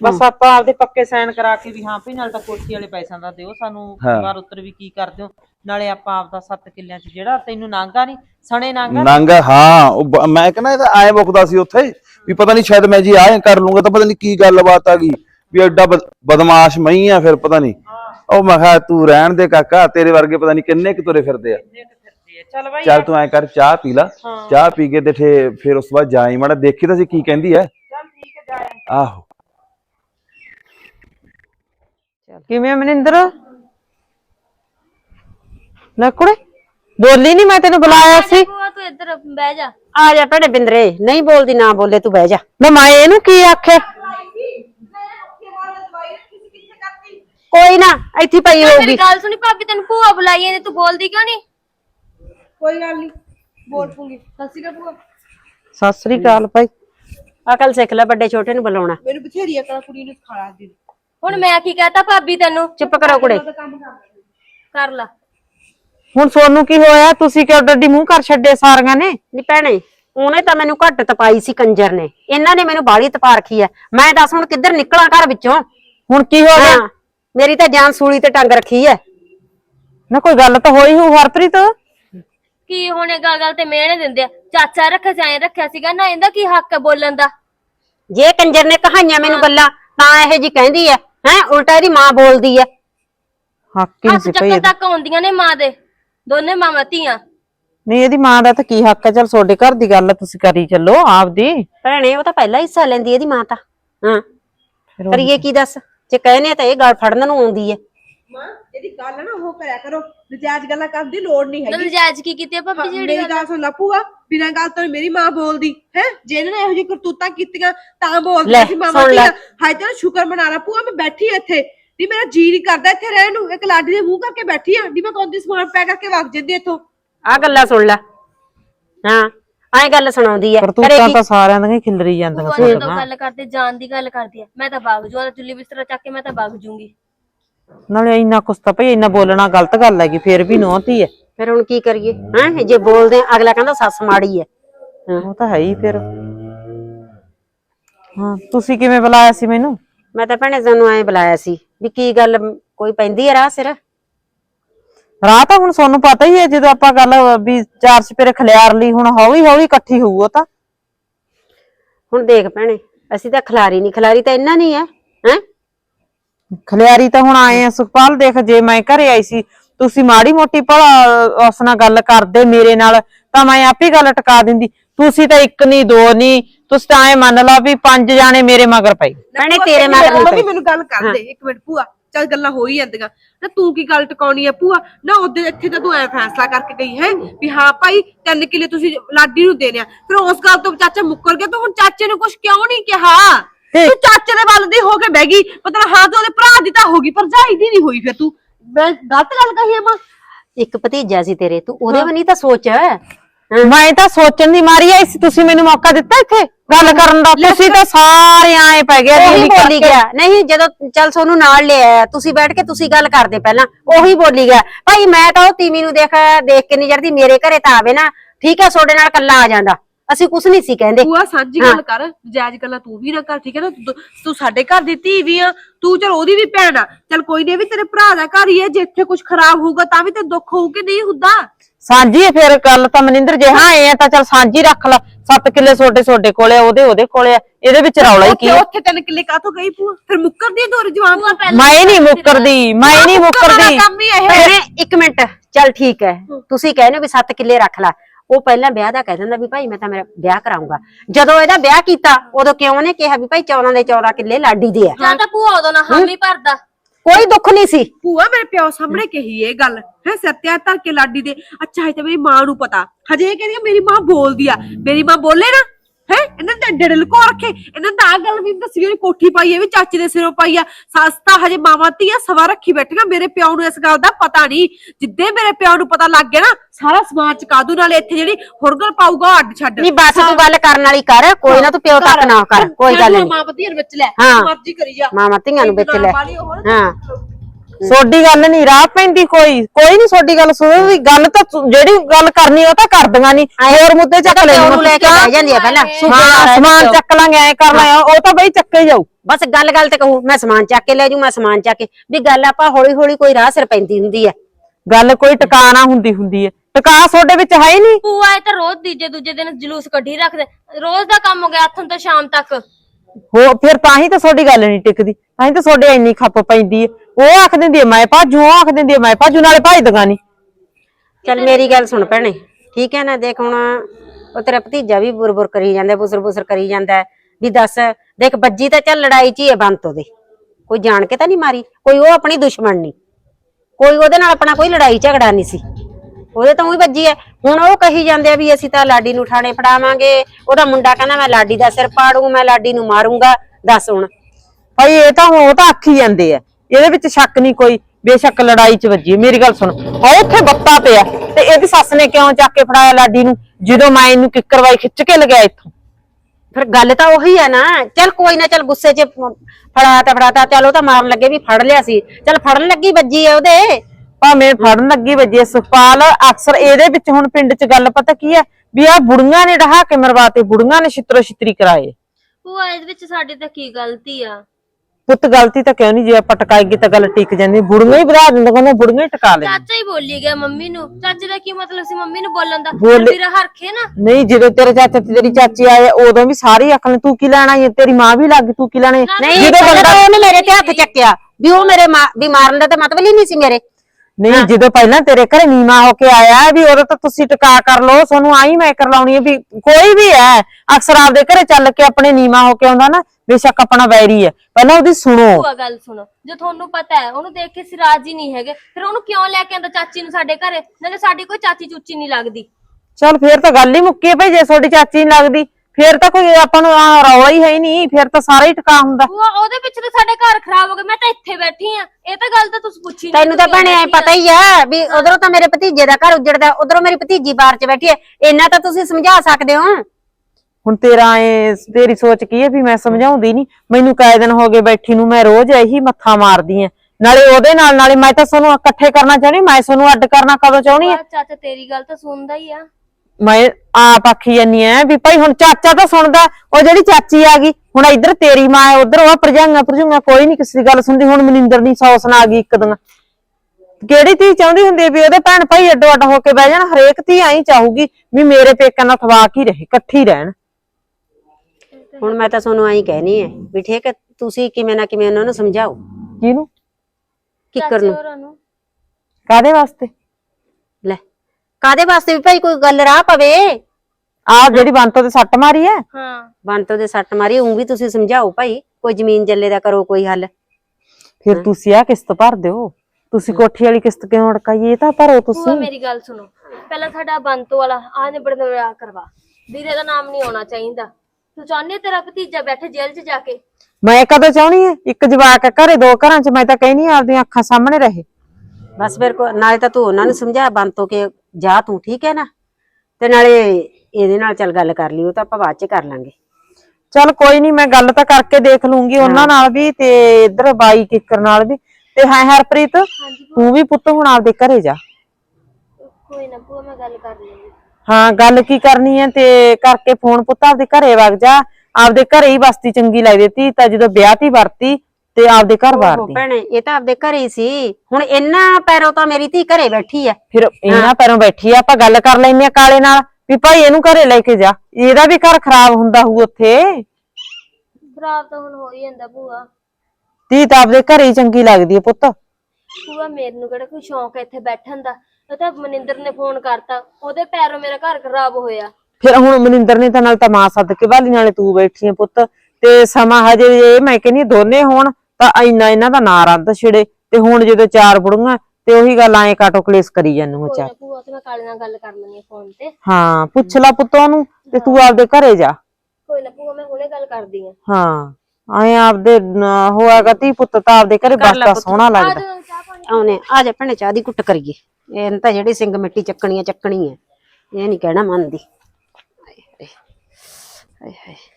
C: ਬਸ ਆਪਾਂ ਆਪਦੇ ਪੱਕੇ ਸਾਈਨ ਕਰਾ ਕੇ ਵੀ ਹਾਂ ਭਈ ਨਾਲ ਤਾਂ ਕੋਠੀ ਵਾਲੇ ਪੈਸਿਆਂ ਦਾ ਦਿਓ ਸਾਨੂੰ
B: ਹਾਂ।
C: ਵਾਰ ਉੱਤਰ ਵੀ ਕੀ ਕਰ ਦਿਓ। ਨਾਲੇ ਆਪਾਂ ਆਪਦਾ 7 ਕਿੱਲਿਆਂ ਚ ਜਿਹੜਾ ਤੈਨੂੰ ਨਾਂਗਾ ਨਹੀਂ ਸਣੇ ਨਾਂਗਾ
B: ਨੰਗ ਹਾਂ ਉਹ ਬ- ਮੈਂ ਕਹਿੰਦਾ ਇਹ ਤਾਂ ਐ ਮੁੱਕਦਾ ਸੀ ਉੱਥੇ ਵੀ ਪਤਾ ਨਹੀਂ ਸ਼ਾਇਦ ਮੈਂ ਜੀ ਆਏ ਕਰ ਲੂੰਗਾ ਤਾਂ ਪਤਾ ਨਹੀਂ ਕੀ ਗੱਲਬਾਤ ਆ ਗਈ ਵੀ ਐਡਾ ਬਦ- ਬਦਮਾਸ਼ ਮਈ ਆ ਫਿਰ ਪਤਾ ਨਹੀਂ ਉਹ ਮੈਂ ਕਿਹਾ ਤੂੰ ਰਹਿਣ ਦੇ ਕਾਕਾ ਤੇਰੇ ਵਰਗੇ ਪਤਾ ਨਹੀਂ ਕਿੰਨੇ ਕਿ ਤੁਰੇ ਫਿਰਦੇ ਆ।
C: ਚੱਲ ਬਾਈ
B: ਚੱਲ ਤੂੰ ਐ ਕਰ ਚਾਹ ਪੀ ਲਾ। ਚਾਹ ਪੀ ਕੇ ਤੇ ਠੇ- ਫਿਰ ਉਸ ਤੋਂ ਬਾਅਦ ਜਾਈ ਮਾੜਾ ਦੇਖੀ ਤਾਂ ਸੀ ਕੀ ਕਹਿੰਦੀ ਐ।
C: ਚੱਲ ਠੀਕ ਹੈ ਜਾਏ
B: ਆਹੋ।
C: ਕਿਵੇਂ ਆ ਮਨਿੰਦਰ? ਲੈ ਕੁੜੇ ਬੋਲੀ ਨਹੀਂ ਮੈਂ ਤੈਨੂੰ ਬੁਲਾਇਆ ਸੀ।
D: ਭੂਆ ਤੂੰ ਇੱਧਰ ਬਹਿ ਜਾ।
E: ਆ ਜਾ ਭੈਣੇ ਬਿੰਦਰੇ ਨਹੀਂ ਬੋਲਦੀ ਨਾ ਬੋਲੇ ਤੂੰ ਬਹਿ ਜਾ।
C: ਮੈਂ ਮੈਂ ਇਹਨੂੰ ਕੀ ਆਖੇ
E: ਕੋਈ ਨਾ ਇੱਥੇ ਪਈ
D: ਮੇਰੀ
E: ਹੋਊਗੀ
D: ਗੱਲ ਸੁਣੀ ਭਾਬੀ ਤੈਨੂੰ ਭੂਆ ਬੁਲਾਈ ਇਹਨੇ ਤੂੰ ਬੋਲਦੀ ਕਿਉਂ ਨਹੀਂ?
C: ਸਤਿ ਸ੍ਰੀ ਅਕਾਲ ਭਾਈ।
E: ਅਕਲ ਸਿੱਖ ਲੈ ਵੱਡੇ ਛੋਟੇ ਨੂੰ ਬੁਲਾਉਣਾ।
D: ਹੁਣ ਮੈਂ ਕੀ ਕਹਤਾ ਭਾਬੀ ਤੈਨੂੰ?
E: ਚੁੱਪ ਕਰੋ ਕੁੜੇ।
D: ਕਰ ਲਾ।
C: ਹੁਣ ਸੋਨੂੰ ਕੀ ਹੋਇਆ? ਤੁਸੀਂ ਕਿਉਂ ਡੱਡੀ ਮੂੰਹ ਕਰ ਛੱਡੇ ਸਾਰੀਆਂ ਨੇ?
E: ਨੀ ਭੈਣੇ ਉਹਨੇ ਤਾਂ ਮੈਨੂੰ ਘੱਟ ਤਪਾਈ ਸੀ ਕੰਜਰ ਨੇ। ਇਹਨਾਂ ਨੇ ਮੈਨੂੰ ਬਾੜੀ ਤਪਾ ਰੱਖੀ ਐ। ਮੈਂ ਦੱਸ ਹੁਣ ਕਿੱਧਰ ਨਿਕਲਾਂ ਘਰ ਵਿੱਚੋਂ?
C: ਹੁਣ ਕੀ ਹੋ ਗਿਆ?
E: ਹਾਂ ਮੇਰੀ ਤਾਂ ਜਾਨ ਸੂਲੀ ਤੇ ਟੰਗ ਰੱਖੀ ਐ।
C: ਨਾ ਕੋਈ ਗੱਲ ਤਾਂ ਹੋਈ ਹੋ ਹਰਪ੍ਰੀਤ?
D: ਕੀ ਹੋਣੇ ਗੱਲ ਗੱਲ ਤੇ ਮਿਹਣੇ ਦਿੰਦੇ ਆ? ਚਾਚਾ ਰੱਖਿਆ ਜਾਏ ਰੱਖਿਆ ਸੀਗਾ? ਨਾ ਇਹਦਾ ਕੀ ਹੱਕ ਹੈ ਬੋਲਣ ਦਾ?
E: ਜੇ ਕੰਜਰ ਨੇ ਕਹਾਈਆਂ ਮੈਨੂੰ ਗੱਲਾਂ ਤਾਂ ਇਹੋ ਜੀ ਕਹਿੰਦੀ ਐ। ਹੈ ਉਲਟਾ ਇਹਦੀ ਮਾਂ ਬੋਲਦੀ ਐ
C: ਹੱਕ ਹੀ ਨਹੀਂ
D: ਹੱਥ
C: ਸੀ ਭਈ
D: ਚੱਕਣ ਤੱਕ ਆਉਂਦੀਆਂ ਨੇ ਮਾਂ ਦੇ ਦੋਨੇ ਮਾਵਾਂ ਧੀਆਂ।
C: ਨਹੀਂ ਇਹਦੀ ਮਾਂ ਦਾ ਤਾਂ ਕੀ ਹੱਕ ਹੈ? ਚਲ ਤੁਹਾਡੇ ਘਰ ਦੀ ਗੱਲ ਆ, ਤੁਸੀਂ ਕਰੀ ਚੱਲੋ ਆਪਦੀ।
E: ਭੈਣੇ ਉਹ ਤਾਂ ਪਹਿਲਾਂ ਹਿੱਸਾ ਲੈਂਦੀ ਇਹਦੀ ਮਾਂ ਤਾਂ। ਹਾਂ। ਕਰੀਏ ਕੀ ਦੱਸ? ਜੇ ਕਹਿੰਨੇ ਤਾਂ ਇਹ ਗੱਲ ਫੜਨ ਨੂੰ ਆਉਂਦੀ ਐ
F: ਮਾਂ? ਜਿਹੜੀ ਗੱਲ ਨਾ ਉਹ ਕਰਿਆ ਕਰੋ। ਨਜਾਇਜ਼ ਗੱਲਾਂ ਕਰਨ ਦੀ ਲੋੜ ਨਹੀਂ ਹੈਗੀ।
D: ਨਜਾਇਜ਼ ਕੀ ਕੀਤੀ ਆ ਭਾਬੀ ਜਿਹੜੀ
F: ਮੇਰੀ ਗੱਲ? ਸੁਣ ਲਾ ਭੂਆ ਬਿਨਾਂ ਗੱਲ ਤੋਂ ਮੇਰੀ ਮਾਂ ਬੋਲਦੀ ਹੈ? ਜੇ ਇਹਨਾਂ ਨੇ ਇਹੋ ਜਿਹੀ ਕਰਤੂਤਾਂ ਕੀਤੀਆਂ ਤਾਂ ਬੋਲਦੀ ਸੀ ਮਾਂ
E: ਸੁਣ ਲੈ।
F: ਹਾਏ ਤੇ ਸ਼ੁਕਰ ਮਨਾ ਲਾ। ਭੂਆ ਮੈਂ ਬੈਠੀ ਇੱਥੇ। ਨਹੀਂ ਮੇਰਾ ਜੀ ਨਹੀਂ ਕਰਦਾ ਇੱਥੇ ਰਹਿਣ ਨੂੰ। ਇੱਕ ਲਾਡੀ ਦੇ ਮੂੰਹ ਕਰਕੇ ਬੈਠੀ ਆ। ਨਹੀਂ ਮੈਂ ਕੌਂਦੀ ਸਮਾਨ ਪੈ ਕਰਕੇ ਵਗ ਜਾਂਦੀ ਇੱਥੋਂ।
E: ਆ ਗੱਲਾਂ ਸੁਣ ਲੈ। ਹਾਂ ਐ ਗੱਲ ਸੁਣਾਉਂਦੀ ਐ
C: ਕਰਤੂਤਾਂ ਤਾਂ ਸਾਰਿਆਂ ਦੀਆਂ ਹੀ ਖਿਲਰੀ ਜਾਂਦੀਆਂ
D: ਜਦੋਂ ਗੱਲ ਕਰਦੇ ਜਾਨ ਦੀ ਗੱਲ ਕਰਦੀ ਆ। ਮੈਂ ਤਾਂ ਵਗ ਜੂ ਚੁੱਲੀ ਬਿਸਤਰਾ ਚੱਕ ਕੇ ਮੈਂ ਤਾਂ ਵਗ ਜੂੰਗੀ।
C: ਨਾਲੇ ਇੰਨਾ ਕੁਛ ਤਾਂ ਭਈ ਇੰਨਾ ਬੋਲਣਾ ਗਲਤ ਗੱਲ ਹੈਗੀ ਫੇਰ ਵੀ ਨੋਤੀ ਹੈ।
E: ਫਿਰ ਹੁਣ ਕੀ ਕਰੀਏ? ਹੈ? ਜੇ ਬੋਲਦੇ ਆ, ਅਗਲਾ ਕਹਿੰਦਾ ਸੱਸ ਮਾੜੀ ਐ
C: ਉਹ ਤਾਂ ਹੈ ਹੀ ਫਿਰ। ਹਾਂ ਤੁਸੀਂ ਕਿਵੇਂ ਬੁਲਾਇਆ ਸੀ ਮੈਨੂੰ?
E: ਮੈਂ ਤਾਂ ਭੈਣੇ ਤੈਨੂੰ ਐ ਬੁਲਾਇਆ ਸੀ ਵੀ ਕੀ ਗੱਲ ਕੋਈ ਪੈਂਦੀ ਐ ਰਾਹ ਸਿਰ?
C: ਰਾਹ ਤਾਂ ਹੁਣ ਤੁਹਾਨੂੰ ਪਤਾ ਹੀ ਹੈ ਜਦੋਂ ਆਪਾਂ ਗੱਲ ਵੀ ਚਾਰ ਚਪੇਰੇ ਖਲਿਆਰ ਲਈ ਹੁਣ ਹੌਲੀ ਹੌਲੀ ਇਕੱਠੀ ਹੋਊ ਉਹ ਤਾਂ।
E: ਹੁਣ ਦੇਖ ਭੈਣੇ ਅਸੀਂ ਤਾਂ ਖਿਲਾਰੀ ਨਹੀਂ ਖਿਲਾਰੀ ਤਾਂ ਇੰਨਾ ਨਹੀਂ ਐ ਹੈ?
C: ਖਲਿਆਰੀ ਤਾਂ ਹੁਣ ਆਏ ਆ ਸੁਖਪਾਲ ਦੇਖ ਜੇ ਮੈਂ ਘਰੇ ਆਈ ਸੀ ਤੁਸੀਂ ਮਾੜੀ ਮੋਟੀ ਭਲਾ ਉਸ ਨਾਲ ਗੱਲ ਕਰਦੇ ਮੇਰੇ ਨਾਲ ਤਾਂ ਮੈਂ ਆਪੇ ਗੱਲ ਟਕਾ ਦਿੰਦੀ। ਤੁਸੀਂ ਤਾਂ ਇੱਕ ਨਹੀਂ ਦੋ ਨਹੀਂ ਤੁਸੀਂ ਤਾਂ ਐ ਮੰਨ ਲਾ ਵੀ ਪੰਜ ਜਾਣੇ ਮੇਰੇ ਮਗਰ ਪਏ।
E: ਭੈਣੇ ਤੇਰੇ ਮਗਰ ਨਹੀਂ ਪਈ
F: ਮੈਨੂੰ ਗੱਲ ਕਰ ਦੇ ਇੱਕ ਮਿੰਟ ਭੂਆ ਚੱਲ ਗੱਲਾਂ ਹੋ ਹੀ ਜਾਂਦੀਆਂ। ਨਾ ਤੂੰ ਕੀ ਗੱਲ ਟਿਕਾਉਣੀ ਹੈ ਭੂਆ? ਨਾ ਉਹਦੇ ਇੱਥੇ ਤਾਂ ਤੂੰ ਐ ਫੈਸਲਾ ਕਰਕੇ ਗਈ ਹੈ ਵੀ ਹਾਂ ਭਾਈ ਤਿੰਨ ਕਿਲੇ ਤੁਸੀਂ ਲਾਡੀ ਨੂੰ ਦੇਣੇ ਆ ਫਿਰ ਉਸ ਗੱਲ ਤੋਂ ਚਾਚਾ ਮੁੱਕਰ ਗਿਆ ਤਾਂ ਹੁਣ ਚਾਚੇ ਨੇ ਕੁਝ ਕਿਉਂ ਨਹੀਂ ਕਿਹਾ? ਤੂੰ ਚਾਚੇ ਦੇ ਵੱਲ ਦੀ ਹੋ ਕੇ ਬਹਿ ਗਈ ਮਤਲਬ ਹਾਂ ਤੇ ਉਹਦੇ ਭਰਾ ਦੀ ਤਾਂ ਹੋ ਗਈ ਪਰ ਜਾਈ ਦੀ ਨਹੀਂ ਹੋਈ ਫਿਰ ਤੂੰ। ਮੈਂ ਗਲਤ ਗੱਲ ਕਹੀ ਹੈ ਮਾਂ?
E: ਇੱਕ ਭਤੀਜਾ ਸੀ ਤੇਰੇ ਤੂੰ ਉਹਦੇ ਵੀ ਨਹੀਂ ਤਾਂ ਸੋਚ
C: ਮੈਂ ਤਾਂ ਸੋਚਣ ਦੀ ਮਾਰੀ ਆਈ ਸੀ ਤੁਸੀਂ ਮੈਨੂੰ ਮੌਕਾ ਦਿੱਤਾ ਇੱਥੇ? ਗੱਲ ਕਰਨ ਦਾ ਤੁਸੀਂ ਤਾਂ ਸਾਰੇ ਆਏ ਪੈ ਗਏ
E: ਉਹੀ ਬੋਲੀ। ਗਿਆ। ਨਹੀਂ ਜਦੋਂ ਚੱਲ ਸੋਨੂੰ ਨਾਲ ਲੈ ਆਇਆ ਤੁਸੀਂ ਬੈਠ ਕੇ ਤੁਸੀਂ ਗੱਲ ਕਰਦੇ ਪਹਿਲਾਂ ਉਹੀ ਬੋਲੀ ਗਿਆ। ਭਾਈ ਮੈਂ ਤਾਂ ਉਹ ਤੀਵੀਂ ਨੂੰ ਦੇਖ ਦੇਖ ਕੇ ਨਹੀਂ ਜਰਦੀ ਮੇਰੇ ਘਰੇ ਤਾਂ ਆਵੇ ਨਾ। ਠੀਕ ਹੈ ਤੁਹਾਡੇ ਨਾਲ ਕੱਲਾ ਆ ਜਾਂਦਾ। ਅਸੀਂ ਕੁਝ ਨਹੀਂ ਸੀ ਕਹਿੰਦੇ।
F: ਭੂਆ ਸਾਂਝੀ ਗੱਲ ਕਰ ਜਾਇਜ਼ ਗੱਲਾਂ ਤੂੰ ਵੀ ਨਾ ਕਰ ਠੀਕ ਹੈ ਨਾ? ਤੂੰ- ਤੂੰ ਸਾਡੇ ਘਰ ਦੀ ਧੀ ਵੀ ਆ ਤੂੰ ਚਲ ਉਹਦੀ ਵੀ ਭੈਣ ਆ। ਚਲ ਕੋਈ ਨਹੀਂ ਵੀ ਤੇਰੇ ਭਰਾ ਦਾ ਘਰ ਹੀ ਹੈ ਜੇ ਇੱਥੇ ਕੁਝ ਖਰਾਬ ਹੋਊਗਾ ਤਾਂ ਵੀ ਤੇ ਦੁੱਖ ਹੋਊ ਕਿ ਨਹੀਂ ਹੁੰਦਾ?
C: ਸਾਂਝੀ ਹੈ ਫਿਰ ਗੱਲ ਤਾਂ ਮਨਿੰਦਰ ਜੇ ਹਾਂ ਆਏ ਆ ਤਾਂ ਚਲ ਸਾਂਝੀ ਰੱਖ ਲਾ। 7 ਕਿੱਲੇ ਛੋਟੇ ਛੋਟੇ ਕੋਲੇ ਆ, ਉਹਦੇ ਉਹਦੇ ਕੋਲੇ ਆ। ਇਹਦੇ ਵਿੱਚ ਰੌਲਾ ਹੀ ਕੀ
F: ਉੱਥੇ
C: ਆ?
F: ਉੱਥੇ ਤਿੰਨ ਕਿੱਲੇ ਕਾਹਤੋਂ ਗਈ ਭੂਆ? ਫਿਰ ਮੁੱਕਰਦੀ ਹੈ ਦੋਰ ਜਵਾਨ
D: ਪਹਿਲਾਂ
C: ਮੈਂ ਨਹੀਂ ਮੁੱਕਰਦੀ ਮੈਂ ਨਹੀਂ ਮੁੱਕਰਦੀ।
F: ਕੰਮ ਹੀ ਇਹ
E: ਭੈਣੇ ਇੱਕ ਮਿੰਟ ਚੱਲ ਠੀਕ ਹੈ। ਤੁਸੀਂ ਕਹਿੰਦੇ ਹੋ ਵੀ 7 ਕਿੱਲੇ ਰੱਖ ਲੈ। ਉਹ ਪਹਿਲਾਂ ਵਿਆਹ ਦਾ ਕਹਿ ਦਿੰਦਾ ਵੀ ਭਾਈ ਮੈਂ ਤਾਂ ਮੇਰਾ ਵਿਆਹ ਕਰਾਉਂਗਾ ਜਦੋਂ ਇਹਦਾ ਵਿਆਹ ਕੀਤਾ ਉਦੋਂ ਕਿਉਂ ਨੇ ਕਿਹਾ ਵੀ ਭਾਈ 14 ਦੇ 14 ਕਿੱਲੇ ਲਾਡੀ ਦੇ ਆ?
D: ਜਾਂ ਤਾਂ ਭੂਆ ਉਦੋਂ ਨਾ ਹਾਮੀ ਭਰਦਾ।
E: ਕੋਈ ਦੁੱਖ ਨਹੀਂ ਸੀ।
F: ਭੂਆ ਮੇਰੇ ਪਿਓ ਸਾਹਮਣੇ ਕਹੀ ਇਹ ਗੱਲ। ਹੈ ਸੱਤਿਆ ਧਰ ਕੇ ਲਾਡੀ ਦੇ। ਅੱਛਾ ਹੈ ਤੇ ਮੇਰੀ ਮਾਂ ਨੂੰ ਪਤਾ। ਹਜੇ ਇਹ ਕਹਿੰਦੀ ਆ, ਮੇਰੀ ਮਾਂ ਬੋਲਦੀ ਆ। ਮੇਰੀ ਮਾਂ ਬੋਲੇ ਨਾ। ਹੈ? ਇਹਨਾਂ ਨੇ ਡੇਢ ਲੁਕੋ ਰੱਖੇ। ਇਹਨਾਂ ਨੇ ਤਾਂ ਆਹ ਗੱਲ ਵੀ ਨੀ ਦੱਸੀ ਵੀ ਉਹਨੇ ਕੋਠੀ ਪਾਈ ਹੈ ਵੀ ਚਾਚੇ ਦੇ ਸਿਰੋਂ ਪਾਈ ਆ। ਸੱਸ ਤਾਂ ਹਜੇ ਮਾਵਾਂ ਧੀਆਂ ਸਵਾ ਰੱਖੀ ਬੈਠੀਆਂ ਮੇਰੇ ਪਿਓ ਨੂੰ ਇਸ ਗੱਲ ਦਾ ਪਤਾ ਨਹੀਂ ਜਿੱਦੇ ਮੇਰੇ ਪਿਓ ਨੂੰ ਪਤਾ ਲੱਗ ਗਿਆ ਨਾ ਸਾਰਾ ਸਮਾਨ ਚਕਾ ਦੂ ਨਾਲੇ ਇੱਥੇ ਜਿਹੜੀ ਹੁਰਗਲ ਪਾਊਗਾ ਅੱਡ ਛੱਡ।
E: ਨਹੀਂ ਬਸ ਤੂੰ ਗੱਲ ਕਰਨ ਵਾਲੀ ਕਰ। ਕੋਈ ਨਾ ਤੂੰ ਪਿਓ ਤੱਕ ਨਾ ਕਰ। ਕੋਈ ਗੱਲ ਨਹੀਂ
F: ਮਾਂ ਧੀਆਂ ਨੂੰ ਵਿੱਚ ਲੈ
E: ਹਾਂ।
F: ਮਰਜ਼ੀ ਕਰੀ ਜਾ।
E: ਮਾਮਾ ਧੀਆਂ ਨੂੰ ਵਿੱਚ ਲੈ।
F: ਨਾ
E: ਹਾਂ।
C: ਸੋਡੀ ਗੱਲ ਨਹੀਂ ਰਾਹ ਪੈਂਦੀ ਕੋਈ ਕੋਈ ਨਹੀਂ ਸੋਡੀ ਗੱਲ ਸੁਣਦੀ ਗੱਲ ਤਾਂ ਜਿਹੜੀ ਗੱਲ ਕਰਨੀ ਉਹ ਤਾਂ ਕਰ ਦੀਆਂ ਨਹੀਂ ਹੋਰ ਮੁੱਦੇ ਚੱਕ ਲੈ
E: ਪਿਓ ਨੂੰ ਲੈ ਕੇ ਬਹਿ ਜਾਂਦੀ ਆ ਪਹਿਲਾਂ।
C: ਹਾਂ। ਸਮਾਨ ਚੱਕ ਲਾਂਗੇ ਐ ਕਰ ਲਾਂਗੇ। ਉਹ ਤਾਂ ਬਈ ਚੱਕੇ ਜਾਊ।
E: ਬਸ ਗੱਲ ਗੱਲ ਤੇ ਕਹੂੰ ਮੈਂ ਸਮਾਨ ਚੱਕ ਕੇ ਲੈ ਜੂ ਮੈਂ ਸਮਾਨ ਚੱਕ ਕੇ। ਵੀ ਗੱਲ ਆਪਾਂ ਹੌਲੀ ਹੌਲੀ ਕੋਈ ਰਾਹ ਸਿਰ ਪੈਂਦੀ ਹੁੰਦੀ ਹੈ
C: ਗੱਲ ਕੋਈ ਟਿਕਾਣਾ ਹੁੰਦੀ ਹੁੰਦੀ ਹੈ ਟਿਕਾ ਤੁਹਾਡੇ ਵਿੱਚ ਹੈ ਹੀ ਨਹੀਂ।
D: ਭੂਆ ਇਹ ਤਾਂ ਰੋਜ਼ ਤੀਜੇ ਦੂਜੇ ਦਿਨ ਜਲੂਸ ਕੱਢੀ ਰੱਖਦੇ। ਰੋਜ਼ ਦਾ ਕੰਮ ਹੋ ਗਿਆ ਹੱਥੋਂ ਤੋਂ ਸ਼ਾਮ ਤੱਕ।
C: ਹੋ ਫਿਰ ਤਾਂ ਹੀ ਤਾਂ ਤੁਹਾਡੀ ਗੱਲ ਨਹੀਂ ਟਿਕਦੀ। ਤਾਂ ਹੀ ਤਾਂ ਤੁਹਾਡੇ ਇੰਨੀ ਖੱਪ ਪੈਂਦੀ ਹੈ ਉਹ ਆਖ ਦਿੰਦੀ ਹੈ ਮੈਂ ਭਾਜੂ ਉਹ ਆਖ ਦਿੰਦੀ ਹੈ ਮੈਂ ਭਾਜੂ ਨਾਲੇ ਭਾਜਦਗਾ ਨਹੀਂ
E: ਚੱਲ ਮੇਰੀ ਗੱਲ ਸੁਣ ਭੈਣੇ ਠੀਕ ਹੈ ਨਾ ਦੇਖ ਹੁਣ ਉਹ ਤੇਰਾ ਭਤੀਜਾ ਵੀ ਬੁਰਬੁਰ ਕਰੀ ਜਾਂਦਾ ਬੁਸਰ ਬੁਸਰ ਕਰੀ ਜਾਂਦਾ। ਵੀ ਦੱਸ ਦੇਖ ਬੱਜੀ ਤਾਂ ਚੱਲ ਲੜਾਈ 'ਚ ਹੀ ਹੈ ਬੰਤ ਉਹਦੇ। ਕੋਈ ਜਾਣ ਕੇ ਤਾਂ ਨਹੀਂ ਮਾਰੀ ਕੋਈ ਉਹ ਆਪਣੀ ਦੁਸ਼ਮਣ ਨਹੀਂ ਕੋਈ ਉਹਦੇ ਨਾਲ ਆਪਣਾ ਕੋਈ ਲੜਾਈ ਝਗੜਾ ਨਹੀਂ ਸੀ। ਉਹਦੇ ਤਾਂ ਉਹੀ ਵੱਜੀ ਹੈ। ਹੁਣ ਉਹ ਕਹੀ ਜਾਂਦੇ ਆ ਵੀ ਅਸੀਂ ਤਾਂ ਲਾਡੀ ਨੂੰ ਠਾਣੇ ਫੜਾਵਾਂਗੇ ਉਹਦਾ ਮੁੰਡਾ ਕਹਿੰਦਾ ਮੈਂ ਲਾਡੀ ਦਾ ਸਿਰ ਪਾੜੂ ਮੈਂ ਲਾਡੀ ਨੂੰ ਮਾਰੂੰਗਾ। ਦੱਸ ਹੁਣ।
C: ਭਾਈ ਇਹ ਤਾਂ ਉਹ ਤਾਂ ਆਖੀ ਜਾਂਦੇ ਆ। ਇਹਦੇ ਵਿੱਚ ਸ਼ੱਕ ਨਹੀਂ ਕੋਈ ਬੇਸ਼ੱਕ ਲੜਾਈ 'ਚ ਵੱਜੀ। ਮੇਰੀ ਗੱਲ ਸੁਣ ਉਹ ਉੱਥੇ ਬੱਤਾ ਪਿਆ ਤੇ ਇਹਦੀ ਸੱਸ ਨੇ ਕਿਉਂ ਚੱਕ ਕੇ ਫੜਾਇਆ ਲਾਡੀ ਨੂੰ ਜਦੋਂ ਮੈਂ ਇਹਨੂੰ ਕਿੱਕਰਵਾਈ ਖਿੱਚ ਕੇ ਲਗਾਇਆ ਇੱਥੋਂ?
E: ਫਿਰ ਗੱਲ ਤਾਂ ਉਹੀ ਹੈ ਨਾ। ਚੱਲ ਕੋਈ ਨਾ ਚੱਲ ਗੁੱਸੇ 'ਚ ਫੜਾਤਾ ਫੜਾਤਾ ਚੱਲ ਉਹ ਤਾਂ ਮਾਰਨ ਲੱਗੇ ਵੀ ਫੜ ਲਿਆ ਸੀ। ਚੱਲ ਫੜਨ ਲੱਗੀ ਵੱਜੀ ਆ ਉਹਦੇ?
C: ਭਾਵੇਂ ਫੜਨ ਲੱਗੀ ਵੱਜੀ ਸੁਖਪਾਲ ਅਕਸਰ ਇਹਦੇ ਵਿੱਚ ਹੁਣ ਪਿੰਡ 'ਚ ਗੱਲ ਪਤਾ ਕੀ ਹੈ? ਵੀ ਆ ਬੁੜੀਆਂ ਨੇ ਢਹਾ ਕੇ ਮਰਵਾਤੇ ਬੁੜੀਆਂ ਨੇ ਛਿੱਤਰੋ ਛਿੱਤਰੀ ਕਰਾਏ।
D: ਭੂਆ ਇਹਦੇ ਵਿੱਚ ਸਾਡੀ ਤਾਂ ਕੀ ਗਲਤੀ ਆ?
C: ਪੁੱਤ ਗਲਤੀ ਤਾਂ ਕਿਉਂ ਨਹੀਂ ਜੇ ਆਪਾਂ ਟਕਾਏਗੀ ਤਾਂ ਗੱਲ ਟਿਕ ਜਾਂਦੀ ਬੁੜੀਆਂ ਹੀ ਵਧਾ ਦਿੰਦੇ ਕਹਿੰਦੇ ਬੁੜੀਆਂ ਹੀ ਟਕਾ ਲੈਂਦੇ
D: ਚਾਚਾ ਹੀ ਬੋਲੀ ਗਿਆ ਮੰਮੀ ਨੂੰ। ਚਾਚੇ ਦਾ ਕੀ ਮਤਲਬ ਸੀ ਮੰਮੀ ਨੂੰ ਬੋਲਣ ਦਾ?
C: ਬੋਲੇ-
D: ਵੀਰਾ ਹਰਖੇ ਨਾ?
C: ਨਹੀਂ ਜਦੋਂ ਤੇਰੇ ਚਾਚਾ ਤੇ ਤੇਰੀ ਚਾਚੀ ਆਏ ਉਦੋਂ ਵੀ ਸਾਰੀ ਅਕਲ ਤੂੰ ਕੀ ਲੈਣਾ ਹੈ? ਤੇਰੀ ਮਾਂ ਵੀ ਲੱਗ ਤੂੰ ਕੀ ਲੈਣਾ?
E: ਨਹੀਂ
C: ਜਦੋਂ
E: ਪਹਿਲਾਂ
C: ਬੰਦਾ
E: ਤਾਂ ਉਹਨੇ ਮੇਰੇ ਤੇ ਹੱਥ ਚੱਕਿਆ ਵੀ ਉਹ ਮੇਰੇ ਮਾਂ- ਵੀ ਮਾਰਨ ਦਾ ਤਾਂ ਮਤਲਬ ਹੀ ਨਹੀਂ ਸੀ ਮੇਰੇ।
C: ਨਹੀਂ ਜਦੋਂ ਪਹਿਲਾਂ ਤੇਰੇ ਘਰੇ ਨੀਮਾ ਹੋ ਕੇ ਆਇਆ ਵੀ ਉਦੋਂ ਤਾਂ ਤੁਸੀਂ ਟਿਕਾ ਕਰ ਲਓ ਤੁਹਾਨੂੰ ਆਈ ਮੈਂ ਕਰ ਲਾਉਣੀ ਹੈ ਵੀ ਕੋਈ ਵੀ ਹੈ ਅਕਸਰ ਆਪਦੇ ਘਰੇ ਚੱਲ ਕੇ ਆਪਣੇ ਨੀਮਾ ਹੋ ਕੇ ਆਉਂਦਾ ਨਾ ਬੇਸ਼ੱਕ ਆਪਣਾ ਵੈਰੀ ਹੈ। ਪਹਿਲਾਂ ਉਹਦੀ ਸੁਣੋ।
D: ਭੂਆ ਗੱਲ ਸੁਣੋ। ਜੇ ਤੁਹਾਨੂੰ ਪਤਾ ਹੈ ਉਹਨੂੰ ਦੇਖ ਕੇ ਅਸੀਂ ਰਾਜੀ ਨਹੀਂ ਹੈਗੇ। ਫਿਰ ਉਹਨੂੰ ਕਿਉਂ ਲੈ ਕੇ ਆਂਦਾ ਚਾਚੀ ਨੂੰ ਸਾਡੇ ਘਰੇ? ਨਾਲੇ ਸਾਡੀ ਕੋਈ ਚਾਚੀ ਚੂਚੀ ਨਹੀਂ ਲੱਗਦੀ।
C: ਚਲ ਫੇਰ ਤਾਂ ਗੱਲ ਹੀ ਮੁੱਕੀ ਹੈ ਭਾਈ ਜੇ ਤੁਹਾਡੀ ਚਾਚੀ ਨਹੀਂ ਲੱਗਦੀ ਫੇਰ ਤਾਂ ਕੋਈ ਆਪਾਂ ਨੂੰ ਆਹ ਰੌਲਾ ਹੀ ਹੈ ਹੀ ਨਹੀਂ। ਫੇਰ ਤਾਂ ਸਾਰਾ ਹੀ ਟਿਕਾ ਹੁੰਦਾ।
D: ਭੂਆ ਉਹਦੇ ਪਿੱਛੇ ਤਾਂ ਸਾਡੇ ਘਰ ਖਰਾਬ ਹੋ ਗਏ। ਮੈਂ ਤਾਂ ਇੱਥੇ ਬੈਠੀ ਆ ਇਹ ਤਾਂ ਗੱਲ ਤਾਂ ਤੁਸੀਂ ਪੁੱਛੀ ਨਹੀਂ
E: ਤੈਨੂੰ ਤਾਂ ਭੈਣੇ ਐ ਪਤਾ ਹੀ ਆ ਵੀ ਉਧਰੋਂ ਤਾਂ ਮੇਰੇ ਭਤੀਜੇ ਦਾ ਘਰ ਉੱਜੜਦਾ ਉਧਰੋਂ ਮੇਰੀ ਭਤੀਜੀ ਬਾਹਰ 'ਚ ਬੈਠੀ ਐ ਇੰਨਾ ਤਾਂ ਤੁਸੀਂ ਸਮਝਾ ਸਕਦੇ ਹੋ।
C: ਹੁਣ ਤੇਰਾ ਏ ਤੇਰੀ ਸੋਚ ਕੀ ਹੈ ਵੀ ਮੈਂ ਸਮਝਾਉਂਦੀ ਨਹੀਂ? ਮੈਨੂੰ ਕਾਇ ਦਿਨ ਹੋ ਗਏ ਬੈਠੀ ਨੂੰ ਮੈਂ ਰੋਜ਼ ਇਹੀ ਮੱਥਾ ਮਾਰਦੀ ਆ ਨਾਲੇ ਉਹਦੇ ਨਾਲ ਨਾਲੇ ਮੈਂ ਤਾਂ ਤੁਹਾਨੂੰ ਇਕੱਠੇ ਕਰਨਾ ਚਾਹਣੀ ਮੈਂ ਤੁਹਾਨੂੰ ਅੱਡ ਕਰਨਾ ਕਦੋਂ ਚਾਹਣੀ ਆ
D: ਚਾਚਾ ਤੇਰੀ ਗੱਲ ਤਾਂ ਸੁਣਦਾ ਹੀ ਆ।
C: ਮੈਂ ਆਪ ਆਖੀ ਜਾਨੀ ਆ ਵੀ ਭਾਈ ਹੁਣ ਚਾਚਾ ਤਾਂ ਸੁਣਦਾ ਉਹ ਜਿਹੜੀ ਚਾਚੀ ਆ ਗਈ ਹੁਣ ਇੱਧਰ ਤੇਰੀ ਮਾਂ ਹੈ ਉਧਰ ਉਹ ਭਰਜਾਈਆਂ ਭਰਜੂਆਂ ਕੋਈ ਨਹੀਂ ਕਿਸੇ ਦੀ ਗੱਲ ਸੁਣਦੀ ਹੁਣ ਮਨਿੰਦਰ ਦੀ ਸੌ ਸੁਣਾ ਗਈ ਇੱਕ ਦਿਨ। ਕਿਹੜੀ ਧੀ ਚਾਹੁੰਦੀ ਹੁੰਦੀ ਵੀ ਉਹਦੇ ਭੈਣ ਭਾਈ ਅੱਡੋ ਅੱਡ ਹੋ ਕੇ ਬਹਿ ਜਾਣ ਹਰੇਕ ਧੀ ਆਈ ਚਾਹੂਗੀ ਵੀ ਮੇਰੇ ਪੇਕਾਂ ਨਾਲ ਥਵਾਕ ਹੀ ਰਹੇ ਇਕੱਠੀ ਰਹਿਣ।
E: ਹੁਣ ਮੈਂ ਤਾਂ ਤੁਹਾਨੂੰ ਐਂ ਕਹਿਣੀ ਐ ਵੀ ਠੀਕ ਐ ਤੁਸੀਂ ਕਿਵੇਂ ਨਾ ਕਿਵੇਂ ਉਹਨਾਂ ਨੂੰ ਸਮਝਾਓ।
C: ਕਿਹਨੂੰ?
E: ਕਿੱਕਰ ਨੂੰ।
D: ਨੂੰ।
C: ਕਾਦੇ ਵਾਸਤੇ?
E: ਲੈ ਕਾਦੇ ਵਾਸਤੇ ਵੀ ਭਾਈ ਕੋਈ ਗੱਲ ਰਾਹ ਪਵੇ?
C: ਆਹ ਜਿਹੜੀ ਬੰਤੋ ਤੇ ਸੱਟ ਮਾਰੀ ਹੈ
D: ਹਾਂ।
E: ਬੰਤੋ ਦੇ ਸੱਟ ਮਾਰੀ ਉਂ ਵੀ ਤੁਸੀਂ ਸਮਝਾਓ ਭਾਈ ਕੋਈ ਜ਼ਮੀਨ ਜੱਲੇ ਦਾ ਕਰੋ ਕੋਈ ਹੱਲ।
C: ਫਿਰ ਤੁਸੀਂ ਆ ਕਿਸ਼ਤ ਭਰ ਦਿਓ। ਤੁਸੀਂ ਕੋਠੀ ਵਾਲੀ ਕਿਸ਼ਤ ਕਿਉਂ ਅੜਕਾਈ ਇਹ ਤਾਂ ਭਰੋ ਤੁਸੀਂ।
D: ਮੇਰੀ ਗੱਲ ਸੁਣੋ। ਪਹਿਲਾਂ ਸਾਡਾ ਬੰਤੋ ਵਾਲਾ ਆ ਦਾ ਵਿਆਹ ਕਰਵਾ। ਵੀਰੇ ਦਾ ਨਾਮ ਨਹੀਂ ਆਉਣਾ ਚਾਹੀਦਾ। ਤੂੰ ਚਾਹੁੰਦੀ ਤੇਰਾ ਭਤੀਜਾ ਬੈਠੇ ਜੇਲ੍ਹ 'ਚ ਜਾ ਕੇ?
C: ਮੈਂ ਕਦੋਂ ਚਾਹਣੀ ਹੈ ਇੱਕ ਜਵਾਕ ਘਰੇ ਦੋ ਘਰਾਂ 'ਚ ਮੈਂ ਤਾਂ ਕਹਿਨੀ ਆਪਦੀਆਂ ਅੱਖਾਂ ਸਾਹਮਣੇ ਰਹੇ।
E: ਬਸ ਫਿਰ ਕੋ ਨਾਲੇ ਤਾਂ ਤੂੰ ਉਹਨਾਂ ਨੂੰ ਸਮਝਾ ਬੰਤੋ ਕੇ ਜਾ ਤੂੰ ਠੀਕ ਹੈ ਨਾ? ਤੇ ਨਾਲੇ ਇਹਦੇ ਨਾਲ ਚੱਲ ਗੱਲ ਕਰ ਲਈ ਉਹ ਤਾਂ ਆਪਾਂ ਬਾਅਦ ਚ ਕਰ ਲਾਂਗੇ।
C: ਚੱਲ ਕੋਈ ਨਹੀਂ ਮੈਂ ਗੱਲ ਤਾਂ ਕਰਕੇ ਦੇਖ ਲੂੰਗੀ ਉਹਨਾਂ ਨਾਲ ਵੀ ਤੇ ਇੱਧਰ ਬਾਈ ਕਿੱਕਰ ਨਾਲ ਵੀ। ਤੇ ਹਾਂ ਹਰਪ੍ਰੀਤ ਤੂੰ ਵੀ ਪੁੱਤ ਹੁਣ ਆਪਦੇ ਘਰੇ ਜਾ।
D: ਕੋਈ ਨਾ ਭੂਆ ਮੈਂ ਗੱਲ ਕਰ ਲੂੰਗੀ
C: ਹਾਂ ਗੱਲ ਕੀ ਕਰਨੀ ਹੈ ਤੇ ਕਰਕੇ ਫੋਨ ਪੁੱਤ ਆਪਦੇ ਘਰੇ ਵਗ ਜਾ। ਆਪਦੇ ਘਰੇ ਹੀ ਬਸਤੀ ਚੰਗੀ ਲੱਗਦੀ ਤੀ ਤਾਂ ਜਦੋਂ ਵਿਆਹ ਤੀ ਵਰਤੀ ਤੇ ਆਪਦੇ ਘਰ
E: ਉਹ
C: ਵਾਰਦੀ
E: ਭੈਣੇ ਇਹ ਤਾਂ ਆਪਦੇ ਘਰੇ ਹੀ ਸੀ। ਹੁਣ ਇਹਨਾਂ ਪੈਰੋਂ ਤਾਂ ਮੇਰੀ ਧੀ ਘਰੇ ਬੈਠੀ ਆ।
C: ਫਿਰ ਇਹਨਾਂ ਪੈਰੋਂ ਬੈਠੀ ਆ ਆਪਾਂ ਗੱਲ ਕਰ ਲੈਨੇ ਆ ਕਾਲੇ ਨਾਲ ਵੀ ਭਾਈ ਇਹਨੂੰ ਘਰੇ ਲੈ ਕੇ ਜਾ। ਇਹਦਾ ਵੀ ਘਰ ਖਰਾਬ ਹੁੰਦਾ ਹੋਊ ਉੱਥੇ।
D: ਖਰਾਬ ਤਾਂ ਹੁਣ ਹੋ ਹੀ ਜਾਂਦਾ ਭੂਆ।
C: ਧੀ ਤਾਂ ਆਪਦੇ ਘਰੇ ਹੀ ਚੰਗੀ ਲੱਗਦੀ ਹੈ ਪੁੱਤ।
D: ਭੂਆ ਮੈਨੂੰ ਕਿਹੜਾ ਕੋਈ ਸ਼ੌਂਕ ਹੈ ਇੱਥੇ ਬੈਠਣ ਦਾ? ਉਹ ਤਾਂ ਮਨਿੰਦਰ ਨੇ ਫੋਨ ਕਰਤਾ ਉਹਦੇ ਪੈਰੋਂ ਮੇਰਾ ਘਰ ਖਰਾਬ ਹੋਇਆ।
C: ਫਿਰ ਹੁਣ ਮਨਿੰਦਰ ਨੇ ਤਾਂ ਨਾਲ ਤਾਂ ਮਾਂ ਸੱਦ ਕੇ ਵਾਲੀ ਨਾਲੇ ਤੂੰ ਬੈਠੀ ਹੈ ਪੁੱਤ ਤੇ ਸਮਾਂ ਹਜੇ ਇਹ ਮੈਂ ਕਹਿੰਦੀ ਹਾਂ ਦੋਨੇ ਹੋਣ ਤਾਂ ਇੰਨਾ ਇਹਨਾਂ ਦਾ ਨਾਂ ਰੱਦ ਛਿੜੇ ਤੇ ਹੁਣ ਜਦੋਂ ਚਾਰ ਬੁੜੀਆਂ ਤੇ ਉਹੀ ਗੱਲ ਐ ਕਾਟੋ ਕਲੇਸ ਕਰੀ ਜਾਨੂੰ
D: ਕੋਈ
C: ਚਾਰ।
D: ਨਾ ਭੂਆ ਤੇ ਮੈਂ ਕਾਲੇ ਨਾਲ ਗੱਲ ਕਰ ਲੈਣੀ ਫੋਨ ਤੇ।
C: ਹਾਂ ਪੁੱਛ ਲੈ ਪੁੱਤ ਉਹਨੂੰ ਤੇ ਤੂੰ ਆਪਦੇ ਘਰੇ ਜਾ।
D: ਕੋਈ ਨਾ ਭੂਆ ਮੈਂ ਹੁਣੇ ਗੱਲ ਕਰਦੀ ਆ
C: ਹਾਂ ਆਏ ਆਪਦੇ ਹੋਇਆਗਾ ਤੀ ਪੁੱਤ ਤਾਂ ਆਪਦੇ ਘਰੇ ਬਸਤਾ ਸੋਹਣਾ ਲੱਗਦਾ।
E: ਆਉਨੇ ਆ ਜਾ ਭੈਣੇ, ਚਾਹ ਦੀ ਕੁੱਟ ਕਰੀਏ। ਇਹ ਤਾਂ ਜਿਹੜੀ ਸਿੰਘ ਮਿੱਟੀ ਚੱਕਣੀ ਆ ਚੱਕਣੀ ਆ। ਇਹ ਨਹੀਂ ਕਹਿਣਾ ਮੰਨਦੀ। ਹਾਏ ਹਾਏ ਹਾਏ ਹਾਏ।